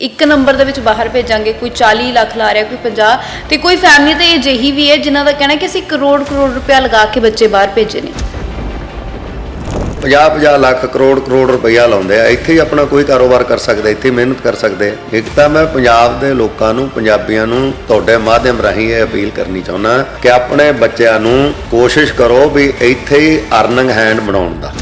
ਇੱਕ ਨੰਬਰ ਦੇ ਵਿੱਚ ਬਾਹਰ ਭੇਜਾਂਗੇ, ਕੋਈ 40 ਲੱਖ ਲਾ ਰਿਹਾ, ਕੋਈ 50 ਤੇ ਕੋਈ ਫੈਮਿਲੀ ਤੇ ਅਜਿਹੀ ਵੀ ਹੈ ਜਿਨ੍ਹਾਂ ਦਾ ਕਹਿਣਾ ਕਿ ਅਸੀਂ ਕਰੋੜ ਕਰੋੜ ਰੁਪਇਆ ਲਗਾ ਕੇ ਬੱਚੇ ਬਾਹਰ ਭੇਜੇ ਨੇ। 50-50 ਲੱਖ, ਕਰੋੜ ਕਰੋੜ ਰੁਪਇਆ ਲਾਉਂਦੇ ਆ। ਇੱਥੇ ਹੀ ਆਪਣਾ ਕੋਈ ਕਾਰੋਬਾਰ ਕਰ ਸਕਦੇ, ਇੱਥੇ ਮਿਹਨਤ ਕਰ ਸਕਦੇ। ਇੱਕ ਤਾਂ ਮੈਂ ਪੰਜਾਬ ਦੇ ਲੋਕਾਂ ਨੂੰ, ਪੰਜਾਬੀਆਂ ਨੂੰ ਤੁਹਾਡੇ ਮਾਧਿਅਮ ਰਾਹੀਂ ਇਹ ਅਪੀਲ ਕਰਨੀ ਚਾਹੁੰਦਾ ਕਿ ਆਪਣੇ ਬੱਚਿਆਂ ਨੂੰ ਕੋਸ਼ਿਸ਼ ਕਰੋ ਵੀ ਇੱਥੇ ਹੀ ਅਰਨਿੰਗ ਹੈਂਡ ਬਣਾਉਣ ਦਾ।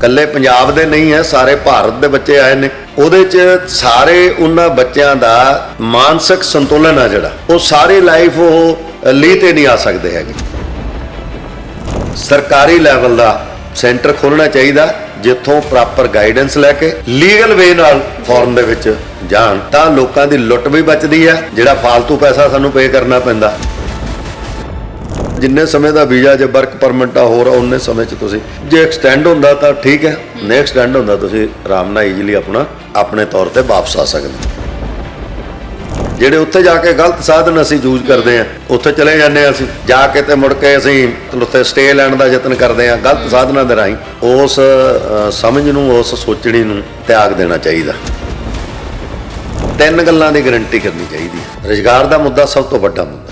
ਕੱਲੇ ਪੰਜਾਬ ਦੇ ਨਹੀਂ ਹੈ, ਸਾਰੇ ਭਾਰਤ ਦੇ ਬੱਚੇ ਆਏ ਨੇ। ਉਹਦੇ 'ਚ ਸਾਰੇ ਉਹਨਾਂ ਬੱਚਿਆਂ ਦਾ ਮਾਨਸਿਕ ਸੰਤੁਲਨ ਆ ਜਿਹੜਾ ਉਹ ਸਾਰੀ ਲਾਈਫ ਉਹ ਲੀ ਤੇ ਨਹੀਂ ਆ ਸਕਦੇ ਹੈਗੇ। ਸਰਕਾਰੀ ਲੈਵਲ ਦਾ ਸੈਂਟਰ ਖੋਲਣਾ ਚਾਹੀਦਾ ਜਿੱਥੋਂ ਪ੍ਰੋਪਰ ਗਾਈਡੈਂਸ ਲੈ ਕੇ ਲੀਗਲ ਵੇ ਨਾਲ ਫੋਰਨ ਦੇ ਵਿੱਚ ਜਾਣ ਤਾਂ ਲੋਕਾਂ ਦੀ ਲੁੱਟ ਵੀ ਬਚਦੀ ਹੈ ਜਿਹੜਾ ਫालतू ਪੈਸਾ ਸਾਨੂੰ ਪੇ ਕਰਨਾ ਪੈਂਦਾ। ਜਿੰਨੇ ਸਮੇਂ ਦਾ ਵੀਜ਼ਾ ਜੇ ਵਰਕ ਪਰਮਿਟ ਆ ਹੋਰ ਆ, ਉਨੇ ਸਮੇਂ 'ਚ ਤੁਸੀਂ ਜੇ ਐਕਸਟੈਂਡ ਹੁੰਦਾ ਤਾਂ ਠੀਕ ਹੈ ਨਹੀਂ ਐਕਸਟੈਂਡ ਹੁੰਦਾ ਤੁਸੀਂ ਆਰਾਮ ਨਾਲ ਈਜ਼ੀਲੀ ਆਪਣਾ ਆਪਣੇ ਤੌਰ ਤੇ ਵਾਪਸ ਆ ਸਕਦੇ। ਜਿਹੜੇ ਉੱਥੇ ਜਾ ਕੇ ਗਲਤ ਸਾਧਨ ਅਸੀਂ ਯੂਜ਼ ਕਰਦੇ ਆ ਉੱਥੇ ਚਲੇ ਜਾਂਦੇ ਆ ਅਸੀਂ। ਜਾ ਕੇ ਤੇ ਮੁੜ ਕੇ ਅਸੀਂ ਉੱਥੇ ਸਟੇ ਲੈਣ ਦਾ ਯਤਨ ਕਰਦੇ ਆ ਗਲਤ ਸਾਧਨਾਂ ਦੇ ਰਾਹੀਂ ਉਸ ਸਮਝ ਨੂੰ, ਉਸ ਸੋਚਣੀ ਨੂੰ ਤਿਆਗ ਦੇਣਾ ਚਾਹੀਦਾ। ਤਿੰਨ ਗੱਲਾਂ ਦੀ ਗਾਰੰਟੀ ਕਰਨੀ ਚਾਹੀਦੀ ਹੈ। ਰੁਜ਼ਗਾਰ ਦਾ ਮੁੱਦਾ ਸਭ ਤੋਂ ਵੱਡਾ ਮੁੱਦਾ।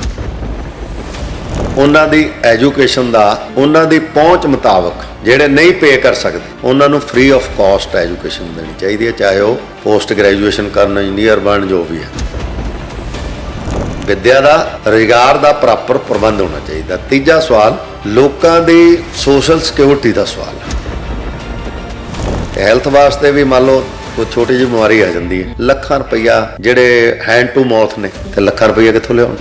ਉਹਨਾਂ ਦੀ ਐਜੂਕੇਸ਼ਨ ਦਾ, ਉਹਨਾਂ ਦੀ ਪਹੁੰਚ ਮੁਤਾਬਕ ਜਿਹੜੇ ਨਹੀਂ ਪੇ ਕਰ ਸਕਦੇ, ਉਹਨਾਂ ਨੂੰ ਫ੍ਰੀ ਆਫ ਕਾਸਟ ਐਜੂਕੇਸ਼ਨ ਦੇਣੀ ਚਾਹੀਦੀ ਹੈ, ਚਾਹੇ ਉਹ ਪੋਸਟ ਗ੍ਰੈਜੂਏਸ਼ਨ ਕਰਨ ਇੰਜੀਨੀਅਰ ਬਣ, ਜੋ ਵੀ ਹੈ। ਵਿੱਦਿਆ ਦਾ ਰੁਜ਼ਗਾਰ ਦਾ ਪ੍ਰੋਪਰ ਪ੍ਰਬੰਧ ਹੋਣਾ ਚਾਹੀਦਾ। ਤੀਜਾ ਸਵਾਲ, ਲੋਕਾਂ ਦੀ ਸੋਸ਼ਲ ਸਿਕਿਉਰਿਟੀ ਦਾ ਸਵਾਲ। ਹੈਲਥ ਵਾਸਤੇ ਵੀ ਮੰਨ ਲਓ, ਕੋਈ ਛੋਟੀ ਜਿਹੀ ਬਿਮਾਰੀ ਆ ਜਾਂਦੀ ਹੈ। ਲੱਖਾਂ ਰੁਪਈਆ ਜਿਹੜੇ ਹੈਂਡ ਟੂ ਮਾਊਥ ਨੇ, ਤੇ ਲੱਖਾਂ ਰੁਪਈਆ ਕਿੱਥੋਂ ਲਿਆਉਣ?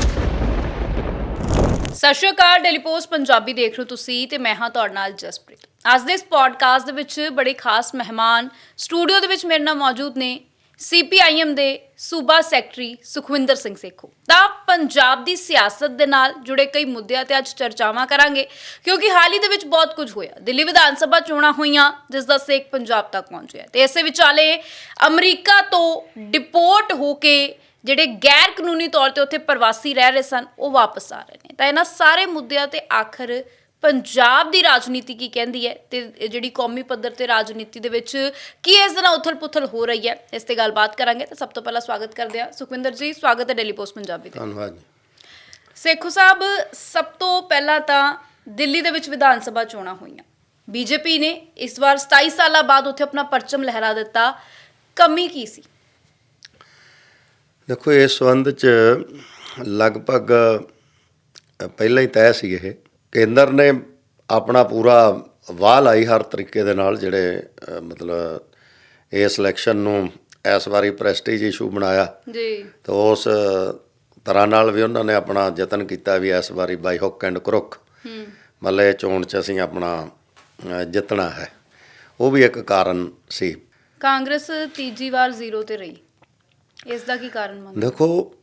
ਸਤਿ ਸ਼੍ਰੀ ਅਕਾਲ ਡੇਲੀ ਪੋਸਟ ਪੰਜਾਬੀ ਦੇਖ ਰਹੇ ਹੋ ਤੁਸੀਂ ਤੇ ਮੈਂ ਹਾਂ ਤੁਹਾਡੇ ਨਾਲ ਜਸਪ੍ਰੀਤ। ਅੱਜ ਦੇ ਇਸ ਪੋਡਕਾਸਟ ਦੇ ਵਿੱਚ ਬੜੇ ਖਾਸ ਮਹਿਮਾਨ ਸਟੂਡੀਓ ਦੇ ਵਿੱਚ ਮੇਰੇ ਨਾਲ ਮੌਜੂਦ ਨੇ ਸੀਪੀਆਈਐਮ ਦੇ ਸੂਬਾ ਸੈਕਟਰੀ ਸੁਖਵਿੰਦਰ ਸਿੰਘ ਸੇਖੋ। ਤਾਂ ਪੰਜਾਬ ਦੀ ਸਿਆਸਤ ਦੇ ਨਾਲ ਜੁੜੇ ਕਈ ਮੁੱਦਿਆਂ ਤੇ ਅੱਜ ਚਰਚਾਵਾਂ ਕਰਾਂਗੇ, ਕਿਉਂਕਿ ਹਾਲ ਹੀ ਦੇ ਵਿੱਚ ਬਹੁਤ ਕੁਝ ਹੋਇਆ। ਦਿੱਲੀ ਵਿਧਾਨ ਸਭਾ ਚੋਣਾਂ ਹੋਈਆਂ, ਜਿਸ ਦਾ ਸੇਕ ਪੰਜਾਬ ਤੱਕ ਪਹੁੰਚਿਆ। ਤੇ ਇਸੇ ਵਿਚਾਲੇ ਅਮਰੀਕਾ ਤੋਂ ਡਿਪੋਰਟ ਹੋ ਕੇ ਜਿਹੜੇ ਗੈਰ ਕਾਨੂੰਨੀ ਤੌਰ ਤੇ ਉੱਥੇ ਪ੍ਰਵਾਸੀ ਰਹਿ ਰਹੇ ਸਨ ਉਹ ਵਾਪਸ ਆ ਰਹੇ ਨੇ। ਤਾਂ ਇਹਨਾਂ ਸਾਰੇ ਮੁੱਦਿਆਂ ਤੇ ਆਖਰ ਪੰਜਾਬ ਦੀ ਰਾਜਨੀਤੀ ਕੀ ਕਹਿੰਦੀ ਹੈ ਤੇ ਜਿਹੜੀ ਕੌਮੀ ਪੱਧਰ ਤੇ ਰਾਜਨੀਤੀ ਦੇ ਵਿੱਚ ਕੀ ਇਸ ਦਿਨ ਉਥਲ-ਪੁਥਲ ਹੋ ਰਹੀ ਹੈ ਇਸ ਤੇ ਗੱਲਬਾਤ ਕਰਾਂਗੇ। ਤਾਂ ਸਭ ਤੋਂ ਪਹਿਲਾਂ ਸਵਾਗਤ ਕਰਦੇ ਹਾਂ। ਸੁਖਵਿੰਦਰ ਜੀ ਸਵਾਗਤ ਹੈ ਡੇਲੀ ਪੋਸਟ ਪੰਜਾਬੀ ਤੇ। ਧੰਨਵਾਦ ਜੀ। ਸੇਖੋ ਸਾਹਿਬ ਸਭ ਤੋਂ ਪਹਿਲਾਂ ਤਾਂ ਦਿੱਲੀ ਦੇ ਵਿੱਚ ਵਿਧਾਨ ਸਭਾ ਚੋਣਾਂ ਹੋਈਆਂ। ਬੀਜੇਪੀ ਨੇ ਇਸ ਵਾਰ 27 ਸਾਲਾਂ ਬਾਅਦ ਉੱਥੇ ਆਪਣਾ ਪਰਚਮ ਲਹਿਰਾ ਦਿੱਤਾ। ਕਮੀ ਕੀ ਸੀ? ਦੇਖੋ ਇਸ ਸੰਬੰਧ ਚ ਲਗਭਗ ਪਹਿਲਾਂ ਹੀ ਤੈਅ ਸੀ ਇਹ। ਕੇਂਦਰ ਨੇ ਆਪਣਾ ਪੂਰਾ ਵਾਹ ਲਾਈ ਹਰ ਤਰੀਕੇ ਦੇ ਨਾਲ ਜਿਹੜੇ ਮਤਲਬ ਇਸ ਇਲੈਕਸ਼ਨ ਨੂੰ ਇਸ ਵਾਰੀ ਪ੍ਰੈਸਟੀਜ ਇਸ਼ੂ ਬਣਾਇਆ। ਜੀ। ਤੇ ਉਸ ਤਰ੍ਹਾਂ ਨਾਲ ਵੀ ਉਹਨਾਂ ਨੇ ਆਪਣਾ ਯਤਨ ਕੀਤਾ ਵੀ ਇਸ ਵਾਰੀ ਬਾਈ ਹੁੱਕ ਐਂਡ ਕਰੁੱਕ ਹੂੰ। ਮਤਲਬ ਇਹ ਚੋਣ ਚ ਅਸੀਂ ਆਪਣਾ ਜਿੱਤਣਾ ਹੈ। ਉਹ ਵੀ ਇੱਕ ਕਾਰਨ ਸੀ। ਕਾਂਗਰਸ ਤੀਜੀ ਵਾਰ ਜ਼ੀਰੋ ਤੇ ਰਹੀ। ਇਸ ਦਾ ਕੀ ਕਾਰਨ ਮੰਨਦੇ ਦੇਖੋ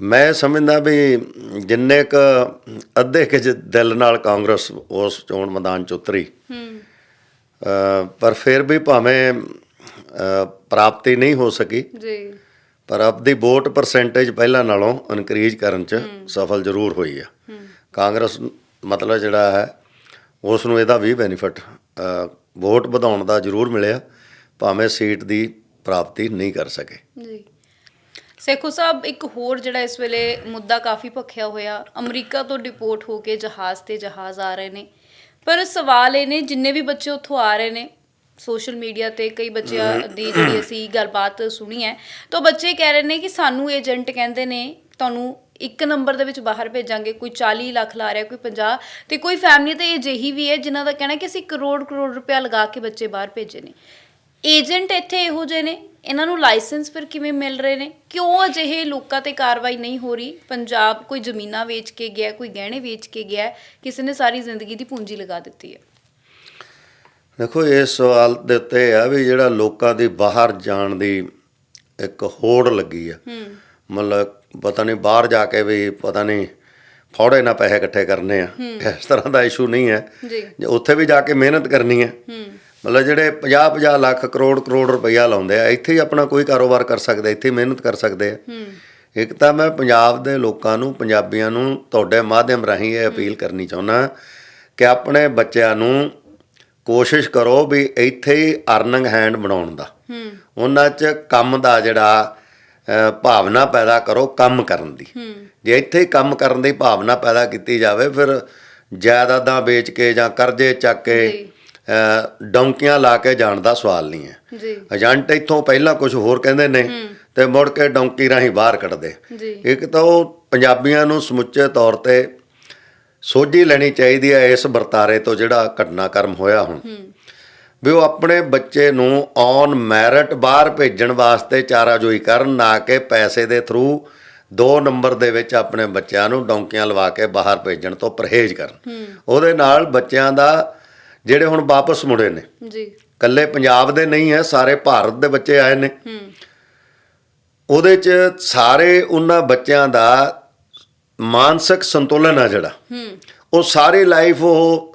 ਮੈਂ ਸਮਝਦਾ ਵੀ ਜਿੰਨੇ ਕ ਅੱਧੇ ਕੁ ਦਿਲ ਨਾਲ ਕਾਂਗਰਸ ਉਸ ਚੋਣ ਮੈਦਾਨ ਚ ਉਤਰੀ ਹੂੰ। ਪਰ ਫਿਰ ਵੀ ਭਾਵੇਂ ਪ੍ਰਾਪਤੀ ਨਹੀਂ ਹੋ ਸਕੀ ਜੀ। ਪਰ ਆਪਦੀ ਵੋਟ ਪਰਸੈਂਟੇਜ ਪਹਿਲਾਂ ਨਾਲੋਂ ਇਨਕਰੀਜ਼ ਕਰਨ ਚ ਸਫਲ ਜ਼ਰੂਰ ਹੋਈ ਆ। ਕਾਂਗਰਸ ਮਤਲਬ ਜਿਹੜਾ ਹੈ ਉਸ ਨੂੰ ਇਹਦਾ ਵੀ ਬੈਨੀਫਿਟ ਵੋਟ ਵਧਾਉਣ ਦਾ ਜ਼ਰੂਰ ਮਿਲਿਆ ਭਾਵੇਂ ਸੀਟ ਦੀ ਪ੍ਰਾਪਤੀ ਨਹੀਂ ਕਰ ਸਕੇ। ਜੀ। ਸੇਖੋ ਸਾਹਿਬ, ਇੱਕ ਹੋਰ ਜਿਹੜਾ ਇਸ ਵੇਲੇ ਮੁੱਦਾ ਕਾਫੀ ਭਖਿਆ ਹੋਇਆ, ਅਮਰੀਕਾ ਤੋਂ ਡਿਪੋਰਟ ਹੋ ਕੇ ਜਹਾਜ਼ ਤੇ ਜਹਾਜ਼ ਆ ਰਹੇ ਨੇ। ਪਰ ਸਵਾਲ ਇਹ ਨੇ, ਜਿੰਨੇ ਵੀ ਬੱਚੇ ਉੱਥੋਂ ਆ ਰਹੇ ਨੇ, ਸੋਸ਼ਲ ਮੀਡੀਆ ਤੇ ਕਈ ਬੱਚਿਆਂ ਦੀ ਜਿਹੜੀ ਅਸੀਂ ਗੱਲਬਾਤ ਸੁਣੀ ਹੈ, ਤਾਂ ਬੱਚੇ ਕਹਿ ਰਹੇ ਨੇ ਕਿ ਸਾਨੂੰ ਏਜੰਟ ਕਹਿੰਦੇ ਨੇ, ਤੁਹਾਨੂੰ ਇੱਕ ਨੰਬਰ ਦੇ ਵਿੱਚ ਬਾਹਰ ਭੇਜਾਂਗੇ, ਕੋਈ 40 ਲੱਖ ਲਾ ਰਿਹਾ, ਕੋਈ 50 ਤੇ ਕੋਈ ਫੈਮਿਲੀ ਤੇ ਅਜਿਹੀ ਵੀ ਹੈ, ਜਿਨ੍ਹਾਂ ਦਾ ਕਹਿਣਾ ਕਿ ਅਸੀਂ ਕਰੋੜ ਕਰੋੜ ਰੁਪਇਆ ਲਗਾ ਕੇ ਬੱਚੇ ਬਾਹਰ ਭੇਜੇ ਨੇ। ਏਜੰਟ ਇੱਥੇ ਇਹੋ ਜਿਹੇ ਨੇ ਇਹਨਾਂ ਨੂੰ ਲਾਇਸੈਂਸ ਫਿਰ ਕਿਵੇਂ ਮਿਲ ਰਹੇ ਨੇ? ਕਿਉਂ ਅਜਿਹੇ ਲੋਕਾਂ ਤੇ ਕਾਰਵਾਈ ਨਹੀਂ ਹੋ ਰਹੀ? ਪੰਜਾਬ ਕੋਈ ਜ਼ਮੀਨਾਂ ਵੇਚ ਕੇ ਗਿਆ ਕੋਈ ਗਹਿਣੇ ਵੇਚ ਕੇ ਗਿਆ ਕਿਸੇ ਨੇ ਸਾਰੀ ਜ਼ਿੰਦਗੀ ਦੀ ਪੂੰਜੀ ਲਗਾ ਦਿੱਤੀ ਹੈ। ਦੇਖੋ ਇਸ ਸਵਾਲ ਦੇ ਉੱਤੇ ਆ ਵੀ ਜਿਹੜਾ ਲੋਕਾਂ ਦੀ ਬਾਹਰ ਜਾਣ ਦੀ ਇੱਕ ਹੋੜ ਲੱਗੀ ਆ। ਮਤਲਬ ਪਤਾ ਨਹੀਂ ਬਾਹਰ ਜਾ ਕੇ ਵੀ ਪਤਾ ਨਹੀਂ ਫੌੜੇ ਨਾ ਪੈਸੇ ਇਕੱਠੇ ਕਰਨੇ ਆ। ਇਸ ਤਰ੍ਹਾਂ ਦਾ ਇਸ਼ੂ ਨਹੀਂ ਹੈ। ਜੀ। ਜੇ ਉੱਥੇ ਵੀ ਜਾ ਕੇ ਮਿਹਨਤ ਕਰਨੀ ਹੈ ਹੂੰ। ਮਤਲਬ ਜਿਹੜੇ 50 50 ਲੱਖ ਕਰੋੜ ਕਰੋੜ ਰੁਪਈਆ ਲਾਉਂਦੇ ਆ ਇੱਥੇ ਹੀ ਆਪਣਾ ਕੋਈ ਕਾਰੋਬਾਰ ਕਰ ਸਕਦੇ ਇੱਥੇ ਮਿਹਨਤ ਕਰ ਸਕਦੇ ਆ। ਇੱਕ ਤਾਂ ਮੈਂ ਪੰਜਾਬ ਦੇ ਲੋਕਾਂ ਨੂੰ ਪੰਜਾਬੀਆਂ ਨੂੰ ਤੁਹਾਡੇ ਮਾਧਿਅਮ ਰਾਹੀਂ ਇਹ ਅਪੀਲ ਕਰਨੀ ਚਾਹੁੰਦਾ ਕਿ ਆਪਣੇ ਬੱਚਿਆਂ ਨੂੰ ਕੋਸ਼ਿਸ਼ ਕਰੋ ਵੀ ਇੱਥੇ ਹੀ ਅਰਨਿੰਗ ਹੈਂਡ ਬਣਾਉਣ ਦਾ। ਉਹਨਾਂ 'ਚ ਕੰਮ ਦਾ ਜਿਹੜਾ ਭਾਵਨਾ ਪੈਦਾ ਕਰੋ ਕੰਮ ਕਰਨ ਦੀ। ਜੇ ਇੱਥੇ ਹੀ ਕੰਮ ਕਰਨ ਦੀ ਭਾਵਨਾ ਪੈਦਾ ਕੀਤੀ ਜਾਵੇ ਫਿਰ ਜਾਇਦਾਦਾਂ ਵੇਚ ਕੇ ਜਾਂ ਕਰਜ਼ੇ ਚੱਕ ਕੇ ਡੌਂਕੀਆਂ ਲਾ ਕੇ ਜਾਣ ਦਾ ਸਵਾਲ ਨਹੀਂ ਹੈ। ਜੀ। ਏਜੰਟ ਇੱਥੋਂ ਪਹਿਲਾਂ ਕੁਝ ਹੋਰ ਕਹਿੰਦੇ ਨੇ ਤੇ ਮੁੜ ਕੇ ਡੌਂਕੀ ਰਾਹੀਂ ਬਾਹਰ ਕੱਢਦੇ। ਇੱਕ ਤਾਂ ਉਹ ਪੰਜਾਬੀਆਂ ਨੂੰ ਸਮੁੱਚੇ ਤੌਰ ਤੇ ਸੋਝੀ ਲੈਣੀ ਚਾਹੀਦੀ ਹੈ ਇਸ ਵਰਤਾਰੇ ਤੋਂ ਜਿਹੜਾ ਘਟਨਾਕ੍ਰਮ ਹੋਇਆ ਹੁਣ। ਵੀ ਉਹ ਆਪਣੇ ਬੱਚੇ ਨੂੰ ਔਨ ਮੈਰਿਟ ਬਾਹਰ ਭੇਜਣ ਵਾਸਤੇ ਚਾਰਾਜੋਈ ਕਰਨ ਨਾ ਕਿ ਪੈਸੇ ਦੇ ਥਰੂ ਦੋ ਨੰਬਰ ਦੇ ਵਿੱਚ ਆਪਣੇ ਬੱਚਿਆਂ ਨੂੰ ਡੌਂਕੀਆਂ ਲਵਾ ਕੇ ਬਾਹਰ ਭੇਜਣ ਤੋਂ ਪਰਹੇਜ਼ ਕਰਨ। ਉਹਦੇ ਨਾਲ ਬੱਚਿਆਂ ਦਾ ਜਿਹੜੇ ਹੁਣ ਵਾਪਸ ਮੁੜੇ ਨੇ। ਜੀ। ਕੱਲੇ ਪੰਜਾਬ ਦੇ ਨਹੀਂ ਹੈ ਸਾਰੇ ਭਾਰਤ ਦੇ ਬੱਚੇ ਆਏ ਨੇ। ਹੂੰ। ਉਹਦੇ 'ਚ ਸਾਰੇ ਉਹਨਾਂ ਬੱਚਿਆਂ ਦਾ ਮਾਨਸਿਕ ਸੰਤੁਲਨ ਆ ਜਿਹੜਾ। ਹੂੰ। ਉਹ ਸਾਰੀ ਲਾਈਫ ਉਹ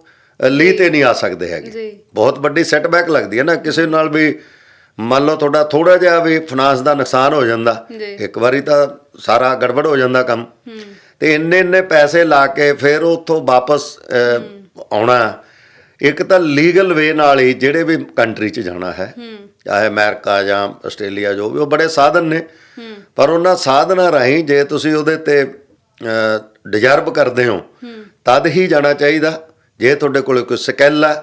ਲੀ ਤੇ ਨਹੀਂ ਆ ਸਕਦੇ ਹੈਗੇ। ਜੀ। ਬਹੁਤ ਵੱਡੀ ਸੈਟਬੈਕ ਲੱਗਦੀ ਹੈ ਨਾ ਕਿਸੇ ਨਾਲ ਵੀ ਮੰਨ ਲਓ ਤੁਹਾਡਾ ਥੋੜਾ ਜਿਹਾ ਵੀ ਫਾਈਨਾਂਸ ਦਾ ਨੁਕਸਾਨ ਹੋ ਜਾਂਦਾ। ਇੱਕ ਵਾਰੀ ਤਾਂ ਸਾਰਾ ਗੜਬੜ ਹੋ ਜਾਂਦਾ ਕੰਮ। ਹੂੰ। ਤੇ ਇੰਨੇ ਇੰਨੇ ਪੈਸੇ ਲਾ ਕੇ ਫਿਰ ਉੱਥੋਂ ਵਾਪਸ ਆਉਣਾ ਇੱਕ ਤਾਂ ਲੀਗਲ ਵੇ ਨਾਲ ਹੀ ਜਿਹੜੇ ਵੀ ਕੰਟਰੀ 'ਚ ਜਾਣਾ ਹੈ ਚਾਹੇ ਅਮਰੀਕਾ ਜਾਂ ਆਸਟ੍ਰੇਲੀਆ ਜੋ ਵੀ ਉਹ ਬੜੇ ਸਾਧਨ ਨੇ। ਪਰ ਉਹਨਾਂ ਸਾਧਨਾਂ ਰਾਹੀਂ ਜੇ ਤੁਸੀਂ ਉਹਦੇ ਤੇ ਡਿਜ਼ਰਵ ਕਰਦੇ ਹੋ ਤਦ ਹੀ ਜਾਣਾ ਚਾਹੀਦਾ। ਜੇ ਤੁਹਾਡੇ ਕੋਲ ਕੋਈ ਸਕਿੱਲ ਆ